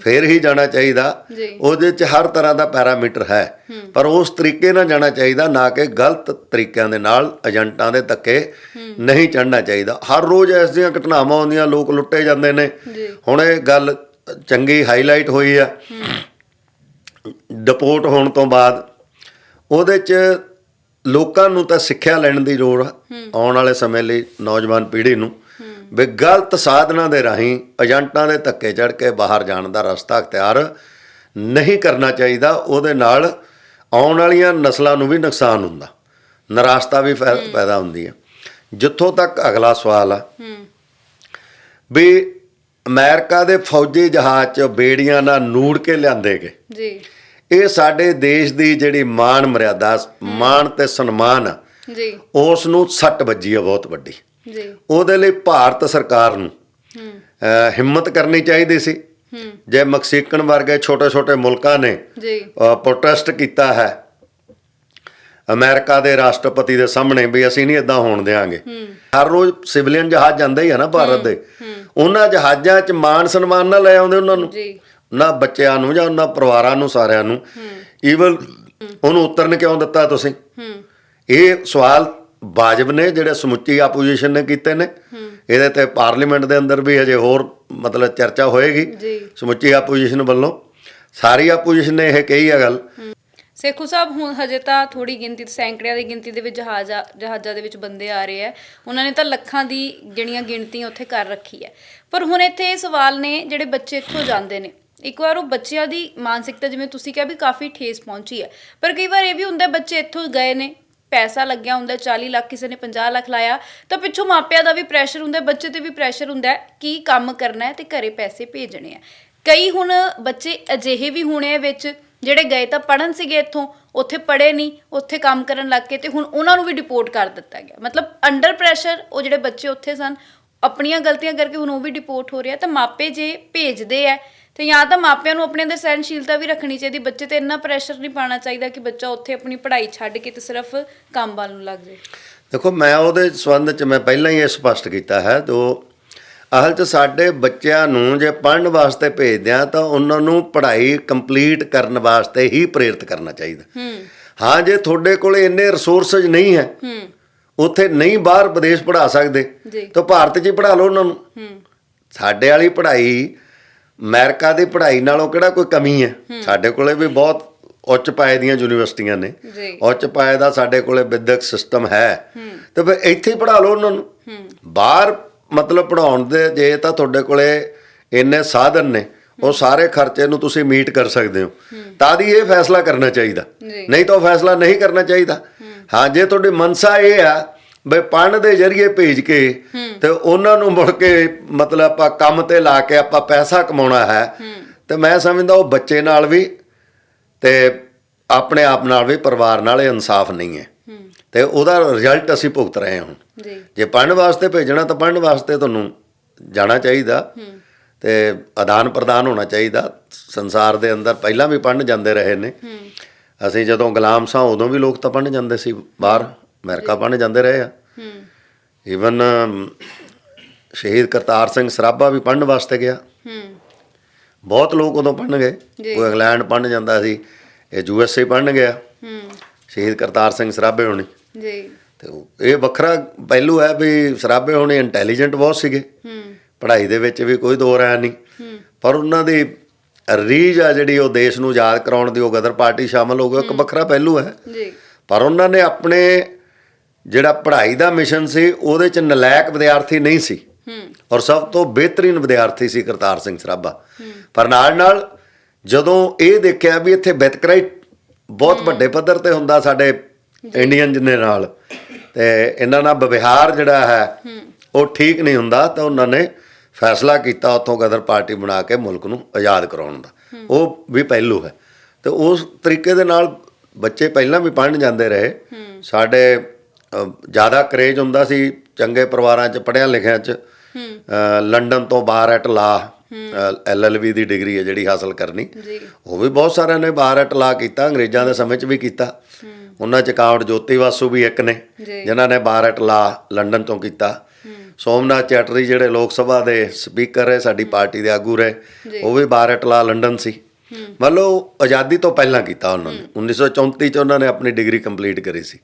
ਫਿਰ ਹੀ ਜਾਣਾ ਚਾਹੀਦਾ। ਉਹਦੇ 'ਚ ਹਰ ਤਰ੍ਹਾਂ ਦਾ ਪੈਰਾਮੀਟਰ ਹੈ। ਪਰ ਉਸ ਤਰੀਕੇ ਨਾਲ ਜਾਣਾ ਚਾਹੀਦਾ ਨਾ ਕਿ ਗਲਤ ਤਰੀਕਿਆਂ ਦੇ ਨਾਲ ਏਜੰਟਾਂ ਦੇ ਧੱਕੇ ਨਹੀਂ ਚੜਨਾ ਚਾਹੀਦਾ। ਹਰ ਰੋਜ਼ ਇਸ ਦੀਆਂ ਘਟਨਾਵਾਂ ਆਉਂਦੀਆਂ ਲੋਕ ਲੁੱਟੇ ਜਾਂਦੇ ਨੇ। ਹੁਣ ਇਹ ਗੱਲ ਚੰਗੀ ਹਾਈਲਾਈਟ ਹੋਈ ਆ। ਡਿਪੋਰਟ ਹੋਣ ਤੋਂ ਬਾਅਦ ਉਹਦੇ 'ਚ ਲੋਕਾਂ ਨੂੰ ਤਾਂ ਸਿੱਖਿਆ ਲੈਣ ਦੀ ਲੋੜ ਆ ਆਉਣ ਵਾਲੇ ਸਮੇਂ ਲਈ ਨੌਜਵਾਨ ਪੀੜ੍ਹੀ ਨੂੰ। ਵੀ ਗਲਤ ਸਾਧਨਾਂ ਦੇ ਰਾਹੀਂ ਏਜੰਟਾਂ ਦੇ ਧੱਕੇ ਚੜ ਕੇ ਬਾਹਰ ਜਾਣ ਦਾ ਰਸਤਾ ਅਖਤਿਆਰ ਨਹੀਂ ਕਰਨਾ ਚਾਹੀਦਾ ਉਹਦੇ ਨਾਲ ਆਉਣ ਵਾਲੀਆਂ ਨਸਲਾਂ ਨੂੰ ਵੀ ਨੁਕਸਾਨ ਹੁੰਦਾ ਨਿਰਾਸ਼ਤਾ ਵੀ ਪੈਦਾ ਹੁੰਦੀ ਹੈ ਜਿੱਥੋਂ ਤੱਕ ਅਗਲਾ ਸਵਾਲ ਆ ਵੀ ਅਮਰੀਕਾ ਦੇ ਫੌਜੀ ਜਹਾਜ਼ 'ਚ ਬੇੜੀਆਂ ਨਾਲ ਨੂੜ ਕੇ ਲਿਆਂਦੇ ਗਏ। ਜੀ। ਇਹ ਸਾਡੇ ਦੇਸ਼ ਦੀ ਜਿਹੜੀ ਮਾਣ ਮਰਿਆਦਾ ਮਾਣ ਤੇ ਸਨਮਾਨ ਆ ਜੀ। ਉਸ ਨੂੰ ਸੱਟ ਵੱਜੀ ਆ ਬਹੁਤ ਵੱਡੀ। ਜੀ। ਉਹਦੇ ਲਈ ਭਾਰਤ ਸਰਕਾਰ ਨੂੰ ਹਿੰਮਤ ਕਰਨੀ ਚਾਹੀਦੀ ਸੀ। ਜੇ ਮੈਕਸੀਕਨ ਵਰਗੇ ਛੋਟੇ-ਛੋਟੇ ਮੁਲਕਾਂ ਨੇ ਜੀ। ਪ੍ਰੋਟੈਸਟ ਕੀਤਾ ਹੈ ਅਮਰੀਕਾ ਦੇ ਰਾਸ਼ਟਰਪਤੀ ਦੇ ਸਾਹਮਣੇ ਵੀ ਅਸੀਂ ਨਹੀਂ ਇਦਾਂ ਹੋਣ ਦੇਾਂਗੇ ਹਰ ਰੋਜ਼ ਸਿਵਲੀਅਨ ਜਹਾਜ਼ ਜਾਂਦੇ ਹੀ ਆ ਨਾ ਭਾਰਤ ਦੇ। ਉਹਨਾਂ ਜਹਾਜ਼ਾਂ 'ਚ ਮਾਨ ਸਨਮਾਨ ਨਾਲ ਲੈ ਆਉਂਦੇ ਉਹਨਾਂ ਨੂੰ। ਜੀ। ਨਾ ਬੱਚਿਆਂ ਨੂੰ ਜਾਂ ਉਹਨਾਂ ਪਰਿਵਾਰਾਂ ਨੂੰ ਸਾਰਿਆਂ ਨੂੰ। ਈਵਨ ਉਹਨੂੰ ਉਤਰਨ ਕਿਉਂ ਦਿੱਤਾ ਤੁਸੀਂ? ਹੂੰ। ਇਹ ਸਵਾਲ ਵਾਜਬ ਨੇ ਜਿਹੜੇ ਸਮੁੱਚੀ ਆਪੋਜੀਸ਼ਨ ਨੇ ਕੀਤੇ ਨੇ। ਇਹਦੇ ਤੇ ਪਾਰਲੀਮੈਂਟ ਦੇ ਅੰਦਰ ਵੀ ਹਜੇ ਹੋਰ ਮਤਲਬ ਚਰਚਾ ਹੋਏਗੀ। ਜੀ। ਸਮੁੱਚੀ ਆਪੋਜੀਸ਼ਨ ਵੱਲੋਂ। ਸਾਰੀ ਆਪੋਜੀਸ਼ਨ ਨੇ ਇਹ ਕਹੀ ਆ ਗੱਲ। ਸੇਖੂ ਸਾਹਿਬ, ਹੁਣ ਹਜੇ ਤਾਂ ਥੋੜੀ ਗਿਣਤੀ, ਸੈਂਕੜਿਆਂ ਦੀ ਗਿਣਤੀ ਦੇ ਵਿੱਚ ਜਹਾਜ਼ ਆ- ਜਹਾਜ਼ਾਂ ਦੇ ਵਿੱਚ ਬੰਦੇ ਆ ਰਹੇ ਆ। ਉਹਨਾਂ ਨੇ ਤਾਂ ਲੱਖਾਂ ਦੀ ਜਿਹੜੀਆਂ ਗਿਣਤੀ ਉੱਥੇ ਕਰ ਰੱਖੀ ਹੈ ਪਰ ਹੁਣ ਇੱਥੇ ਇਹ ਸਵਾਲ ਨੇ, ਜਿਹੜੇ ਬੱਚੇ ਇੱਥੋਂ ਜਾਂਦੇ ਨੇ। ਇੱਕ ਵਾਰ ਉਹ ਬੱਚਿਆਂ ਦੀ ਮਾਨਸਿਕਤਾ, ਜਿਵੇਂ ਤੁਸੀਂ ਕਿਹਾ ਵੀ ਕਾਫੀ ਠੇਸ ਪਹੁੰਚੀ ਹੈ ਪਰ ਕਈ ਵਾਰ ਇਹ ਵੀ ਹੁੰਦਾ ਬੱਚੇ ਇੱਥੋਂ ਗਏ ਨੇ, ਪੈਸਾ ਲੱਗਿਆ ਹੁੰਦਾ 40 ਲੱਖ ਕਿਸੇ ਨੇ 50 ਲੱਖ ਲਾਇਆ, ਤਾਂ ਪਿੱਛੋਂ ਮਾਪਿਆਂ ਦਾ ਵੀ ਪ੍ਰੈਸ਼ਰ ਹੁੰਦਾ, ਬੱਚੇ ਤੇ ਵੀ ਪ੍ਰੈਸ਼ਰ ਹੁੰਦਾ ਹੈ ਕਿ ਕੰਮ ਕਰਨਾ ਹੈ ਤੇ ਘਰੇ ਪੈਸੇ ਭੇਜਣੇ ਆ। ਕਈ ਹੁਣ ਬੱਚੇ ਅਜਿਹੇ ਵੀ ਹੋਣੇ ਆ ਵਿੱਚ ਜਿਹੜੇ ਗਏ ਤਾਂ ਪੜਨ ਸੀਗੇ ਇੱਥੋਂ, ਉੱਥੇ ਪੜੇ ਨਹੀਂ, ਉੱਥੇ ਕੰਮ ਕਰਨ ਲੱਗ ਕੇ ਤੇ ਹੁਣ ਉਹਨਾਂ ਨੂੰ ਵੀ ਡਿਪੋਰਟ ਕਰ ਦਿੱਤਾ ਗਿਆ। ਮਤਲਬ ਅੰਡਰ ਪ੍ਰੈਸ਼ਰ ਉਹ ਜਿਹੜੇ ਬੱਚੇ ਉੱਥੇ ਸਨ, ਆਪਣੀਆਂ ਗਲਤੀਆਂ ਕਰਕੇ ਹੁਣ ਉਹ ਵੀ ਡਿਪੋਰਟ ਹੋ ਰਿਹਾ। ਤਾਂ ਮਾਪੇ ਜੇ ਭੇਜਦੇ ਆ ਤੇ ਜਾਂ ਤਾਂ ਮਾਪਿਆਂ ਨੂੰ ਆਪਣੇ ਅੰਦਰ ਸਹਿਣਸ਼ੀਲਤਾ ਵੀ ਰੱਖਣੀ ਚਾਹੀਦੀ। ਬੱਚੇ ਤੇ ਇੰਨਾ ਪ੍ਰੈਸ਼ਰ ਨਹੀਂ ਪਾਉਣਾ ਚਾਹੀਦਾ ਕਿ ਬੱਚਾ ਉੱਥੇ ਆਪਣੀ ਪੜ੍ਹਾਈ ਛੱਡ ਕੇ ਤੇ ਸਿਰਫ ਕੰਮ ਵੱਲ ਨੂੰ ਲੱਗ ਜਾਏ। ਦੇਖੋ, ਮੈਂ ਉਹਦੇ ਸੰਬੰਧ ਚ ਮੈਂ ਪਹਿਲਾਂ ਹੀ ਇਹ ਸਪਸ਼ਟ ਕੀਤਾ ਹੈ, ਤੋ ਅਸਲ ਚ ਸਾਡੇ ਬੱਚਿਆਂ ਨੂੰ ਜੇ ਪੜ੍ਹਨ ਵਾਸਤੇ ਭੇਜਦੇ ਆ ਤਾਂ ਉਹਨਾਂ ਨੂੰ ਪੜ੍ਹਾਈ ਕੰਪਲੀਟ ਕਰਨ ਵਾਸਤੇ ਹੀ ਪ੍ਰੇਰਿਤ ਕਰਨਾ ਚਾਹੀਦਾ। ਹੂੰ। ਹਾਂ ਜੇ ਤੁਹਾਡੇ ਕੋਲ ਇੰਨੇ ਰਿਸੋਰਸਸ ਨਹੀਂ ਹੈ ਉੱਥੇ ਨਹੀਂ ਬਾਹਰ ਵਿਦੇਸ਼ ਪੜ੍ਹਾ ਸਕਦੇ ਤਾਂ ਭਾਰਤ 'ਚ ਹੀ ਪੜ੍ਹਾ ਲਓ ਉਹਨਾਂ ਨੂੰ। ਸਾਡੇ ਵਾਲੀ ਪੜ੍ਹਾਈ ਅਮਰੀਕਾ ਦੀ ਪੜ੍ਹਾਈ ਨਾਲੋਂ ਕਿਹੜਾ ਕੋਈ ਕਮੀ ਹੈ? ਸਾਡੇ ਕੋਲੇ ਵੀ ਬਹੁਤ ਉੱਚ ਪਾਏ ਦੀਆਂ ਯੂਨੀਵਰਸਿਟੀਆਂ ਨੇ। ਉੱਚ ਪਾਏ ਦਾ ਸਾਡੇ ਕੋਲੇ ਵਿਦਿਅਕ ਸਿਸਟਮ ਹੈ। ਤੇ ਫਿਰ ਇੱਥੇ ਹੀ ਪੜ੍ਹਾ ਲਓ ਉਹਨਾਂ ਨੂੰ। ਬਾਹਰ ਮਤਲਬ ਪੜਾਉਣ ਦੇ ਜੇ ਤਾਂ ਤੁਹਾਡੇ ਕੋਲੇ ਇੰਨੇ ਸਾਧਨ ਨੇ ਉਹ ਸਾਰੇ ਖਰਚੇ ਨੂੰ ਤੁਸੀਂ ਮੀਟ ਕਰ ਸਕਦੇ ਹੋ। ਤਾਂ ਦੀ ਇਹ ਫੈਸਲਾ ਕਰਨਾ ਚਾਹੀਦਾ। ਨਹੀਂ ਤਾਂ ਉਹ ਫੈਸਲਾ ਨਹੀਂ ਕਰਨਾ ਚਾਹੀਦਾ। ਹਾਂ ਜੇ ਤੁਹਾਡੀ ਮਨਸਾ ਇਹ ਆ ਬਈ ਪੜਨ ਦੇ ਜ਼ਰੀਏ ਭੇਜ ਕੇ ਤੇ ਉਹਨਾਂ ਨੂੰ ਮੁੜ ਕੇ ਮਤਲਬ ਆਪਾਂ ਕੰਮ ਤੇ ਲਾ ਕੇ ਆਪਾਂ ਪੈਸਾ ਕਮਾਉਣਾ ਹੈ ਤੇ ਮੈਂ ਸਮਝਦਾ ਉਹ ਬੱਚੇ ਨਾਲ ਵੀ ਤੇ ਆਪਣੇ ਆਪ ਨਾਲ ਵੀ ਪਰਿਵਾਰ ਨਾਲ ਇਹ ਇਨਸਾਫ ਨਹੀਂ ਹੈ। ਤੇ ਉਹਦਾ ਰਿਜ਼ਲਟ ਅਸੀਂ ਭੁਗਤ ਰਹੇ ਹਾਂ ਜੀ। ਜੇ ਪੜਨ ਵਾਸਤੇ ਭੇਜਣਾ ਤਾਂ ਪੜਨ ਵਾਸਤੇ ਤੁਹਾਨੂੰ ਜਾਣਾ ਚਾਹੀਦਾ। ਤੇ ਆਦਾਨ ਪ੍ਰਦਾਨ ਹੋਣਾ ਚਾਹੀਦਾ। ਸੰਸਾਰ ਦੇ ਅੰਦਰ ਪਹਿਲਾਂ ਵੀ ਪੜਨ ਜਾਂਦੇ ਰਹੇ ਨੇ। ਅਸੀਂ ਜਦੋਂ ਗੁਲਾਮ ਸਾਂ ਉਦੋਂ ਵੀ ਲੋਕ ਤਾਂ ਪੜਨ ਜਾਂਦੇ ਸੀ ਬਾਹਰ। ਅਮਰੀਕਾ ਪੜਨ ਜਾਂਦੇ ਰਹੇ ਆ। ਈਵਨ ਸ਼ਹੀਦ ਕਰਤਾਰ ਸਿੰਘ ਸਰਾਭਾ ਵੀ ਪੜਨ ਵਾਸਤੇ ਗਿਆ। ਬਹੁਤ ਲੋਕ ਉਦੋਂ ਪੜਨ ਗਏ। ਕੋਈ ਇੰਗਲੈਂਡ ਪੜਨ ਜਾਂਦਾ ਸੀ ਇਹ ਯੂ ਐਸ ਏ ਪੜਨ ਗਿਆ। ਸ਼ਹੀਦ ਕਰਤਾਰ ਸਿੰਘ ਸਰਾਭੇ ਹੋਣੀ। ਜੀ। ਤੇ ਇਹ ਵੱਖਰਾ ਪਹਿਲੂ ਹੈ ਵੀ ਸਰਾਭੇ ਹੋਣੀ ਇੰਟੈਲੀਜੈਂਟ ਬਹੁਤ ਸੀਗੇ। ਹੂੰ। ਪੜ੍ਹਾਈ ਦੇ ਵਿੱਚ ਵੀ ਕੋਈ ਦੋ ਰਾय ਨਹੀਂ। ਹੂੰ। ਪਰ ਉਹਨਾਂ ਦੀ ਰੀਝ ਆ ਜਿਹੜੀ ਉਹ ਦੇਸ਼ ਨੂੰ ਆਜ਼ਾਦ ਕਰਾਉਣ ਦੀ ਉਹ ਗਦਰ ਪਾਰਟੀ ਸ਼ਾਮਲ ਹੋ ਗਈ ਇੱਕ ਵੱਖਰਾ ਪਹਿਲੂ ਹੈ। ਜੀ। ਪਰ ਉਹਨਾਂ ਨੇ ਆਪਣੇ ਜਿਹੜਾ ਪੜ੍ਹਾਈ ਦਾ ਮਿਸ਼ਨ ਸੀ ਉਹਦੇ ਚ ਨਲਾਇਕ ਵਿਦਿਆਰਥੀ ਨਹੀਂ ਸੀ। ਹੂੰ। ਔਰ ਸਭ ਤੋਂ ਬਿਹਤਰੀਨ ਵਿਦਿਆਰਥੀ ਸੀ ਕਰਤਾਰ ਸਿੰਘ ਸਰਾਭਾ। ਪਰ ਨਾਲ ਨਾਲ ਜਦੋਂ ਇਹ ਦੇਖਿਆ ਵੀ ਇੱਥੇ ਵਿਤਕਰਾ ਹੀ। ਬਹੁਤ ਵੱਡੇ ਪੱਧਰ ਤੇ ਹੁੰਦਾ ਸਾਡੇ ਇੰਡੀਅਨ ਦੇ ਨਾਲ। ਤੇ ਇਹਨਾਂ ਨਾਲ ਵਿਵਹਾਰ ਜਿਹੜਾ ਹੈ ਉਹ ਠੀਕ ਨਹੀਂ ਹੁੰਦਾ ਤਾਂ ਉਹਨਾਂ ਨੇ ਫੈਸਲਾ ਕੀਤਾ ਉੱਥੋਂ ਗਦਰ ਪਾਰਟੀ ਬਣਾ ਕੇ ਮੁਲਕ ਨੂੰ ਆਜ਼ਾਦ ਕਰਾਉਣ ਦਾ। ਉਹ ਵੀ ਪਹਿਲੂ ਹੈ। ਤੇ ਉਸ ਤਰੀਕੇ ਦੇ ਨਾਲ ਬੱਚੇ ਪਹਿਲਾਂ ਵੀ ਪੜ੍ਹਨ ਜਾਂਦੇ ਰਹੇ। ਸਾਡੇ ਜ਼ਿਆਦਾ ਕਰੇਜ ਹੁੰਦਾ ਸੀ ਚੰਗੇ ਪਰਿਵਾਰਾਂ 'ਚ ਪੜ੍ਹਿਆ ਲਿਖਿਆ 'ਚ। ਲੰਡਨ ਤੋਂ ਬਾਹਰ ਐਟ ਲਾ ਐਲਐਲਬੀ ਦੀ ਡਿਗਰੀ ਹੈ ਜਿਹੜੀ ਹਾਸਲ ਕਰਨੀ। ਉਹ ਵੀ ਬਹੁਤ ਸਾਰਿਆਂ ਨੇ ਬਾਹਰ ਐਟ ਲਾ ਕੀਤਾ ਅੰਗਰੇਜ਼ਾਂ ਦੇ ਸਮੇਂ 'ਚ ਵੀ ਕੀਤਾ। ਉਹਨਾਂ 'ਚ ਕਾਉਂਟ ਜੋਤੀ ਵਾਸੂ ਵੀ ਇੱਕ ਨੇ। ਜਿਨ੍ਹਾਂ ਨੇ ਬਾਹਰ ਐਟ ਲਾ ਲੰਡਨ ਤੋਂ ਕੀਤਾ। ਸੋਮਨਾਥ ਚੈਟਰੀ ਜਿਹੜੇ ਲੋਕ ਸਭਾ ਦੇ ਸਪੀਕਰ ਹੈ ਸਾਡੀ ਪਾਰਟੀ ਦੇ ਆਗੂ ਰਹੇ ਉਹ ਵੀ ਬਾਹਰ ਐਟ ਲਾ ਲੰਡਨ ਸੀ। ਮੰਨ ਲਓ ਆਜ਼ਾਦੀ ਤੋਂ ਪਹਿਲਾਂ ਕੀਤਾ ਉਹਨਾਂ ਨੇ। 1934 ਚ ਉਹਨਾਂ ਨੇ ਆਪਣੀ ਡਿਗਰੀ ਕੰਪਲੀਟ ਕਰੀ ਸੀ।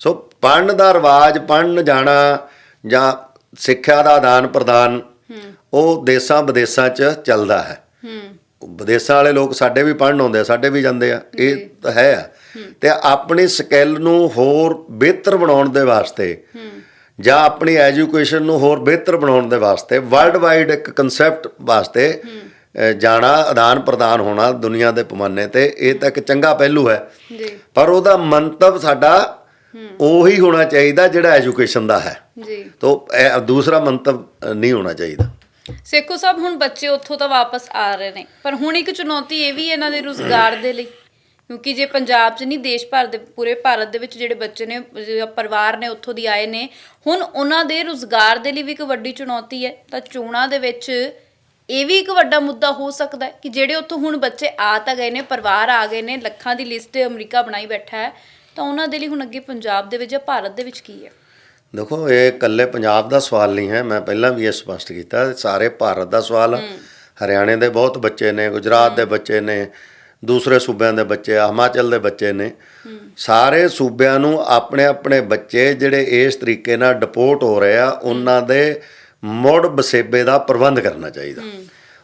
ਸੋ ਪੜਨ ਦਾ ਰਿਵਾਜ ਪੜਨ ਜਾਣਾ ਜਾਂ ਸਿੱਖਿਆ ਦਾ ਆਦਾਨ ਪ੍ਰਦਾਨ ਉਹ ਦੇਸਾਂ ਵਿਦੇਸਾਂ 'ਚ ਚੱਲਦਾ ਹੂੰ। ਵਿਦੇਸਾਂ ਵਾਲੇ ਲੋਕ ਸਾਡੇ ਵੀ ਪੜਨ ਆਉਂਦੇ ਆ ਸਾਡੇ ਵੀ ਜਾਂਦੇ ਆ ਇਹ ਤਾਂ ਹੈ ਆ। ਤੇ ਆਪਣੀ ਸਕਿੱਲ ਨੂੰ ਹੋਰ ਬਿਹਤਰ ਬਣਾਉਣ ਦੇ ਵਾਸਤੇ ਜਾਂ ਆਪਣੀ ਐਜੂਕੇਸ਼ਨ ਨੂੰ ਹੋਰ ਬਿਹਤਰ ਬਣਾਉਣ ਦੇ ਵਾਸਤੇ ਵਰਲਡ ਵਾਈਡ ਇੱਕ ਕਨਸੈਪਟ ਵਾਸਤੇ ਜਾਣਾ ਆਦਾਨ ਪ੍ਰਦਾਨ ਹੋਣਾ ਦੁਨੀਆ ਦੇ ਪੈਮਾਨੇ ਤੇ ਇਹ ਤਾਂ ਇੱਕ ਚੰਗਾ ਪਹਿਲੂ ਹੈ। ਜੀ। ਪਰ ਉਹਦਾ ਮੰਤਵ ਸਾਡਾ ਉਹੀ ਹੋਣਾ ਚਾਹੀਦਾ ਜਿਹੜਾ ਐਜੂਕੇਸ਼ਨ ਦਾ ਹੈ। ਜੀ। ਤੋ ਇਹ ਦੂਸਰਾ ਮੰਤਵ ਨਹੀਂ ਹੋਣਾ ਚਾਹੀਦਾ। ਸੇਖੋ ਸਾਹਿਬ, ਹੁਣ ਬੱਚੇ ਉੱਥੋਂ ਤਾਂ ਵਾਪਸ ਆ ਰਹੇ ਨੇ। ਪਰ ਹੁਣ ਇੱਕ ਚੁਣੌਤੀ ਇਹ ਵੀ ਹੈ ਇਹਨਾਂ ਦੇ ਰੁਜ਼ਗਾਰ ਦੇ ਲਈ। ਕਿਉਂਕਿ ਜੇ ਪੰਜਾਬ 'ਚ ਨਹੀਂ, ਦੇਸ਼ ਭਰ ਦੇ, ਪੂਰੇ ਭਾਰਤ ਦੇ ਵਿੱਚ ਜਿਹੜੇ ਬੱਚੇ ਨੇ ਪਰਿਵਾਰ ਨੇ ਉੱਥੋਂ ਦੀ ਆਏ ਨੇ, ਹੁਣ ਉਹਨਾਂ ਦੇ ਰੁਜ਼ਗਾਰ ਦੇ ਲਈ ਵੀ ਇੱਕ ਵੱਡੀ ਚੁਣੌਤੀ ਹੈ। ਤਾਂ ਚੋਣਾਂ ਦੇ ਵਿੱਚ ਇਹ ਵੀ ਇੱਕ ਵੱਡਾ ਮੁੱਦਾ ਹੋ ਸਕਦਾ ਹੈ ਕਿ ਜਿਹੜੇ ਉੱਥੋਂ ਹੁਣ ਬੱਚੇ ਆ ਤਾਂ ਗਏ ਨੇ, ਪਰਿਵਾਰ ਆ ਗਏ ਨੇ, ਲੱਖਾਂ ਦੀ ਲਿਸਟ ਅਮਰੀਕਾ ਬਣਾਈ ਬੈਠਾ ਹੈ, ਤਾਂ ਉਹਨਾਂ ਦੇ ਲਈ ਹੁਣ ਅੱਗੇ ਪੰਜਾਬ ਦੇ ਵਿੱਚ ਜਾਂ ਭਾਰਤ ਦੇ ਵਿੱਚ ਕੀ ਹੈ? ਦੇਖੋ ਇਹ ਇਕੱਲੇ ਪੰਜਾਬ ਦਾ ਸਵਾਲ ਨਹੀਂ ਹੈ। ਮੈਂ ਪਹਿਲਾਂ ਵੀ ਇਹ ਸਪਸ਼ਟ ਕੀਤਾ ਸਾਰੇ ਭਾਰਤ ਦਾ ਸਵਾਲ ਹਰਿਆਣੇ ਦੇ ਬਹੁਤ ਬੱਚੇ ਨੇ ਗੁਜਰਾਤ ਦੇ ਬੱਚੇ ਨੇ ਦੂਸਰੇ ਸੂਬਿਆਂ ਦੇ ਬੱਚੇ ਆ ਹਿਮਾਚਲ ਦੇ ਬੱਚੇ ਨੇ। ਸਾਰੇ ਸੂਬਿਆਂ ਨੂੰ ਆਪਣੇ ਆਪਣੇ ਬੱਚੇ ਜਿਹੜੇ ਇਸ ਤਰੀਕੇ ਨਾਲ ਡਿਪੋਰਟ ਹੋ ਰਹੇ ਆ ਉਹਨਾਂ ਦੇ ਮੁੜ ਬਸੇਬੇ ਦਾ ਪ੍ਰਬੰਧ ਕਰਨਾ ਚਾਹੀਦਾ।